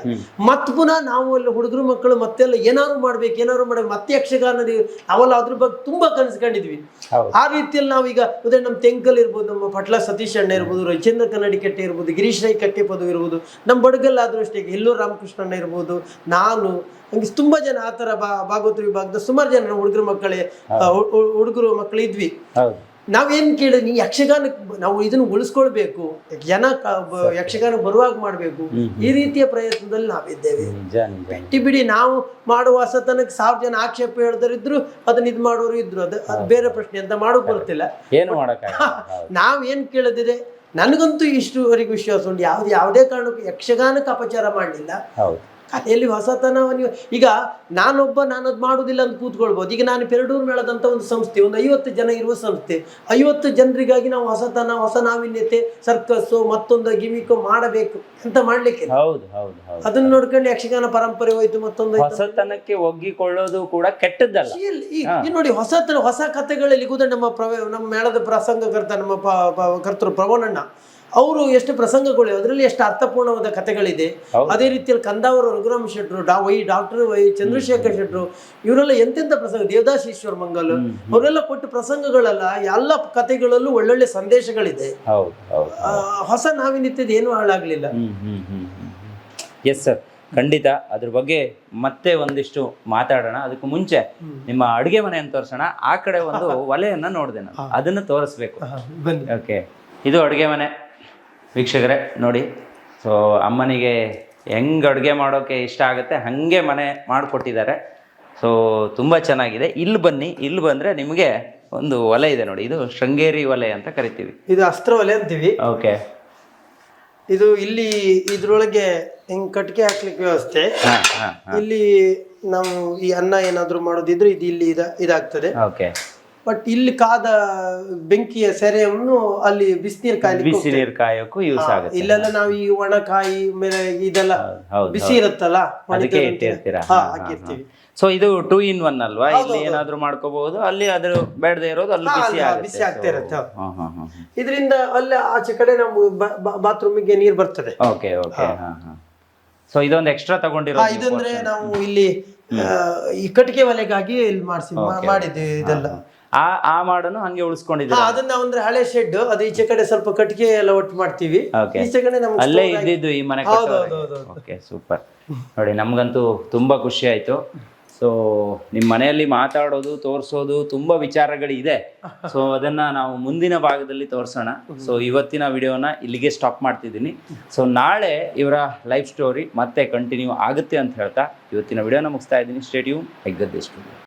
Speaker 3: ಮತ್ ಪುನಃ ನಾವು ಅಲ್ಲಿ ಹುಡುಗರು ಮಕ್ಕಳು ಮತ್ತೆಲ್ಲ ಏನಾದ್ರು ಮಾಡ್ಬೇಕು ಏನಾದ್ರು ಮಾಡ್ಬೇಕು ಮತ್ತೆ ಯಕ್ಷಗಾನ ಅವೆಲ್ಲ ಅದ್ರ ಬಗ್ಗೆ ತುಂಬಾ ಕನಸು ಕಂಡಿದ್ವಿ ಆ ರೀತಿಯಲ್ಲಿ ನಾವೀಗ ಉದಾಹರಣೆ ನಮ್ಮ ತೆಂಕಲ್ ಇರ್ಬೋದು ನಮ್ಮ ಪಟ್ಲ ಸತೀಶ್ ಅಣ್ಣ ಇರ್ಬೋದು ಕನ್ನಡಿ ಕನ್ನಡಿಕಟ್ಟೆ ಇರ್ಬೋದು ಗಿರೀಶ್ ರೈ ಕಟ್ಟೆಪದು ಇರ್ಬೋದು ನಮ್ಮ ಬಡಗಲ್ಲಾದ್ರೂ ಅಷ್ಟೇ ಎಲ್ಲೂರು ರಾಮಕೃಷ್ಣಣ್ಣ ಇರ್ಬೋದು ನಾನು ಹಂಗೆ ತುಂಬಾ ಜನ ಆ ಥರ ಭಾಗವತ ವಿಭಾಗದ ಸುಮಾರು ಜನ ಹುಡುಗರು ಮಕ್ಕಳೇ ಹುಡುಗರು ಮಕ್ಕಳು ಇದ್ವಿ. ನಾವೇನ್ ಕೇಳಿದ್ವಿ ನೀ ಯಕ್ಷಗಾನಕ್ಕೆ ಬ- ನಾವು ಇದನ್ನ ಉಳಿಸ್ಕೊಳ್ಬೇಕು ಜನ ಯಕ್ಷಗಾನ ಬರುವಾಗ ಮಾಡಬೇಕು ಈ ರೀತಿಯ ಪ್ರಯತ್ನದಲ್ಲಿ ನಾವಿದ್ದೇವೆ. ಬಿಟ್ಟಿ ಬಿಡಿ ನಾವು ಮಾಡುವ ಹೊಸತನಕ್ಕೆ ಸಾವಿರ ಜನ ಆಕ್ಷೇಪ ಹೇಳಿದ್ರು ಅದನ್ನ ಇದು ಮಾಡೋರು ಇದ್ರು ಅದು ಅದು ಬೇರೆ ಪ್ರಶ್ನೆ ಅಂತ ಮಾಡೋಕ್ ಬರ್ತಿಲ್ಲ.
Speaker 2: ಏನು [LAUGHS] ನಾವೇನ್ ಕೇಳಿದ್ರೆ
Speaker 3: ನಾವ್ ಏನ್ ಕೇಳದಿದೆ ನನಗಂತೂ ಇಷ್ಟುವರೆಗೂ ವಿಶ್ವಾಸ ಉಂಟು ಯಾವ್ದು ಯಾವುದೇ ಕಾರಣಕ್ಕೂ ಯಕ್ಷಗಾನಕ್ಕೆ ಅಪಚಾರ ಮಾಡಲಿಲ್ಲ.
Speaker 2: ಹೌದು
Speaker 3: ಹೊಸತನ ನೀವು ಈಗ ನಾನೊಬ್ಬ ನಾನು ಅದು ಮಾಡುವುದಿಲ್ಲ ಅಂತ ಕೂತ್ಕೊಳ್ಬೋದು. ಈಗ ನಾನು ಪೆರಡೂರು ಮೇಳದಂತ ಒಂದು ಸಂಸ್ಥೆ ಒಂದು ಐವತ್ತು ಜನ ಇರುವ ಸಂಸ್ಥೆ. ಐವತ್ತು ಜನರಿಗಾಗಿ ನಾವು ಹೊಸತನ ಹೊಸ ನಾವೀನ್ಯತೆ ಸರ್ಕಸ್ಸು ಮತ್ತೊಂದು ಗಿಮಿಕು ಮಾಡಬೇಕು ಅಂತ ಮಾಡ್ಲಿಕ್ಕೆ
Speaker 2: ಹೌದು ಹೌದು
Speaker 3: ಅದನ್ನ ನೋಡ್ಕೊಂಡು ಯಕ್ಷಗಾನ ಪರಂಪರೆ ಹೋಯ್ತು ಮತ್ತೊಂದು.
Speaker 2: ಹೊಸತನಕ್ಕೆ ಒಗ್ಗಿಕೊಳ್ಳೋದು ಕೂಡ ಕೆಟ್ಟದ್ದಲ್ಲ.
Speaker 3: ಇಲ್ಲಿ ಈ- ಈ ನೋಡಿ ಹೊಸತನ ಹೊಸ ಕಥೆಗಳಲ್ಲಿ ಕೂತ ನಮ್ಮ ಪ್ರವ ನಮ್ಮ ಮೇಳದ ಪ್ರಸಂಗಕರ್ತ ನಮ್ಮ ಕರ್ತರು ಪ್ರವಣಣ್ಣ. ಅವರು ಎಷ್ಟು ಪ್ರಸಂಗಗಳು ಅದರಲ್ಲಿ ಎಷ್ಟು ಅರ್ಥಪೂರ್ಣವಾದ ಕಥೆಗಳಿದೆ. ಅದೇ ರೀತಿಯಲ್ಲಿ ಕಂದಾವರ ರಘುರಾಮ್ ಶೆಟ್ಟರು ಡಾ ವೈ ಡಾಕ್ಟರ್ ವೈ ಚಂದ್ರಶೇಖರ್ ಶೆಟ್ಟರು ಇವರೆಲ್ಲ ಎಂತೆಂಥ ಪ್ರಸಂಗ ದೇವದಾಸ್ ಈಶ್ವರ್ ಮಂಗಲ್ ಅವರೆಲ್ಲ ಕೊಟ್ಟ ಪ್ರಸಂಗಗಳೆಲ್ಲ ಎಲ್ಲ ಕಥೆಗಳಲ್ಲೂ ಒಳ್ಳೊಳ್ಳೆ ಸಂದೇಶಗಳಿದೆ. ಹೊಸ ನಾವಿನಿತ್ಯದ ಏನೂ ಹಾಳಾಗಲಿಲ್ಲ.
Speaker 2: ಎಸ್ ಸರ್ ಖಂಡಿತ ಅದ್ರ ಬಗ್ಗೆ ಮತ್ತೆ ಒಂದಿಷ್ಟು ಮಾತಾಡೋಣ. ಅದಕ್ಕೆ ಮುಂಚೆ ನಿಮ್ಮ ಅಡುಗೆ ಮನೆಯನ್ನು ತೋರಿಸೋಣ. ಆ ಕಡೆ ಒಂದು [LAUGHS] ಒಲೆಯನ್ನ ನೋಡಿದೆ ನಾನು. ಅದನ್ನ ತೋರಿಸ್ಬೇಕು. ಓಕೆ ಇದು ಅಡುಗೆ ಮನೆ. ವೀಕ್ಷಕರೇ ನೋಡಿ. ಸೊ ಅಮ್ಮನಿಗೆ ಹೆಂಗ್ ಅಡುಗೆ ಮಾಡೋಕೆ ಇಷ್ಟ ಆಗುತ್ತೆ ಹಾಗೆ ಮನೆ ಮಾಡಿಕೊಟ್ಟಿದ್ದಾರೆ. ಸೊ ತುಂಬ ಚೆನ್ನಾಗಿದೆ. ಇಲ್ಲಿ ಬನ್ನಿ ಇಲ್ಲಿ ಬಂದರೆ ನಿಮಗೆ ಒಂದು ಒಲೆ ಇದೆ ನೋಡಿ. ಇದು ಶೃಂಗೇರಿ ಒಲೆ ಅಂತ ಕರಿತೀವಿ.
Speaker 3: ಇದು ಅಸ್ತ್ರ ಒಲೆ ಅಂತೀವಿ.
Speaker 2: ಓಕೆ.
Speaker 3: ಇದು ಇಲ್ಲಿ ಇದ್ರೊಳಗೆ ಹೆಂಗ್ ಕಟ್ಗೆ ಹಾಕ್ಲಿಕ್ಕೆ ವ್ಯವಸ್ಥೆ. ಇಲ್ಲಿ ನಾವು ಈ ಅನ್ನ ಏನಾದ್ರು ಮಾಡೋದಿದ್ರೆ ಇದು ಇಲ್ಲಿ ಇದ ಇದಾಗ್ತದೆ.
Speaker 2: ಓಕೆ.
Speaker 3: ಬಟ್ ಇಲ್ಲಿ ಕಾದ ಬೆಂಕಿಯ ಸೆರೆಯನ್ನು ಅಲ್ಲಿ ಬಿಸಿನೀರ್ ಕಾಯಿ
Speaker 2: ಬಿಸಿನೀರ್ ನೀರು ಕಾಯೋಕ್ಕೂ ಯೂಸ್ ಆಗುತ್ತೆ.
Speaker 3: ಇಲ್ಲೆಲ್ಲ ನಾವು ಈ ಒಣಕಾಯಿ ಮೇಲೆ ಇದೆಲ್ಲ
Speaker 2: ಹೌದು
Speaker 3: ಬಿಸಿ ಇರುತ್ತಲ್ಲ
Speaker 2: ಅದಕ್ಕೆ
Speaker 3: ಒಣಗಿದಂತೆ.
Speaker 2: ಇಟ್ಟಿರ್ತೀರಾ?
Speaker 3: ಹಾ ಹಾಕಿರ್ತೀವಿ
Speaker 2: ಸೊ ಇದು ಟೂ ಇನ್ ಒನ್ ಅಲ್ವಾ? ಇಲ್ಲಿ ಏನಾದ್ರೂ ಮಾಡ್ಕೋಬಹುದು? ಅಲ್ಲಿ ಅದ್ರ ಬೇಡದೆ ಇರೋದು ಅಲ್ಲಿ
Speaker 3: ಹಾ,
Speaker 2: ಬಿಸಿ ಆಗುತ್ತೆ.
Speaker 3: ಬಿಸಿ ಆಗ್ತಾ ಇರುತ್ತೆ, ಹೌದು. ಇದರಿಂದ ಅಲ್ಲೇ ಆಚೆ ಕಡೆ ನಮ್ಮ ಬಾತ್ರೂಮಿಗೆ ನೀರು ಬರ್ತದೆ.
Speaker 2: ಓಕೆ ಓಕೆ ಹಾ. ಹಾ ಸೊ ಇದೊಂದು ಎಕ್ಸ್ಟ್ರಾ
Speaker 3: ತಗೊಂಡಿರೋ
Speaker 2: ತಗೊಂಡಿರೋದು
Speaker 3: ಇದಂದ್ರೆ ನಾವು ಇಲ್ಲಿ ಆ, ಈ ಕಟ್ಟಿಗೆ ಒಲೆಗಾಗಿ ಇಲ್ಲಿ ಮಾಡಿಸಿ ಮಾಡಿದ್ದೀವಿ ಇದೆಲ್ಲ.
Speaker 2: ಆ ಆ ಮಾಡನ್ನು ಹಂಗೆ ಉಳಿಸ್ಕೊಂಡಿದ್ದೀರಾ?
Speaker 3: ಅದನ್ನ ಅಂದ್ರೆ ಹಳೆ ಶೆಡ್ ಅದು ಈಚೆ ಕಡೆ ಸ್ವಲ್ಪ ಕಟ್ಟಿಗೆ ಎಲ್ಲ ಒಟ್ಟು ಮಾಡ್ತೀವಿ.
Speaker 2: Okay.
Speaker 3: ಈಚೆ ಕಡೆ ನಮ್ಗೆ
Speaker 2: ಅಲ್ಲೇ
Speaker 3: store ಆಗಿ-
Speaker 2: ಇದ್ದಿದ್ದು ಈ ಮನೆ
Speaker 3: ಹೌದು, ಹೌದು, ಹೌದು, ಹೌದು.
Speaker 2: ಓಕೆ ಸೂಪರ್ ನೋಡಿ ನಮ್ಗಂತೂ ತುಂಬಾ ಖುಷಿ ಆಯ್ತು. ಸೊ ನಿಮ್ಮ ಮನೆಯಲ್ಲಿ ಮಾತಾಡೋದು ತೋರಿಸೋದು ತುಂಬಾ ವಿಚಾರಗಳಿದೆ. ಸೊ ಅದನ್ನ ನಾವು ಮುಂದಿನ ಭಾಗದಲ್ಲಿ ತೋರಿಸೋಣ. ಸೊ ಇವತ್ತಿನ ವಿಡಿಯೋನ ಇಲ್ಲಿಗೆ ಸ್ಟಾಪ್ ಮಾಡ್ತಿದ್ದೀನಿ. ಸೊ ನಾಳೆ ಇವರ ಲೈಫ್ ಸ್ಟೋರಿ ಮತ್ತೆ ಕಂಟಿನ್ಯೂ ಆಗುತ್ತೆ ಅಂತ ಹೇಳ್ತಾ ಇವತ್ತಿನ ವಿಡಿಯೋನ ಮುಗಿಸ್ತಾ ಇದ್ದೀನಿ. Stadium Heggadde studio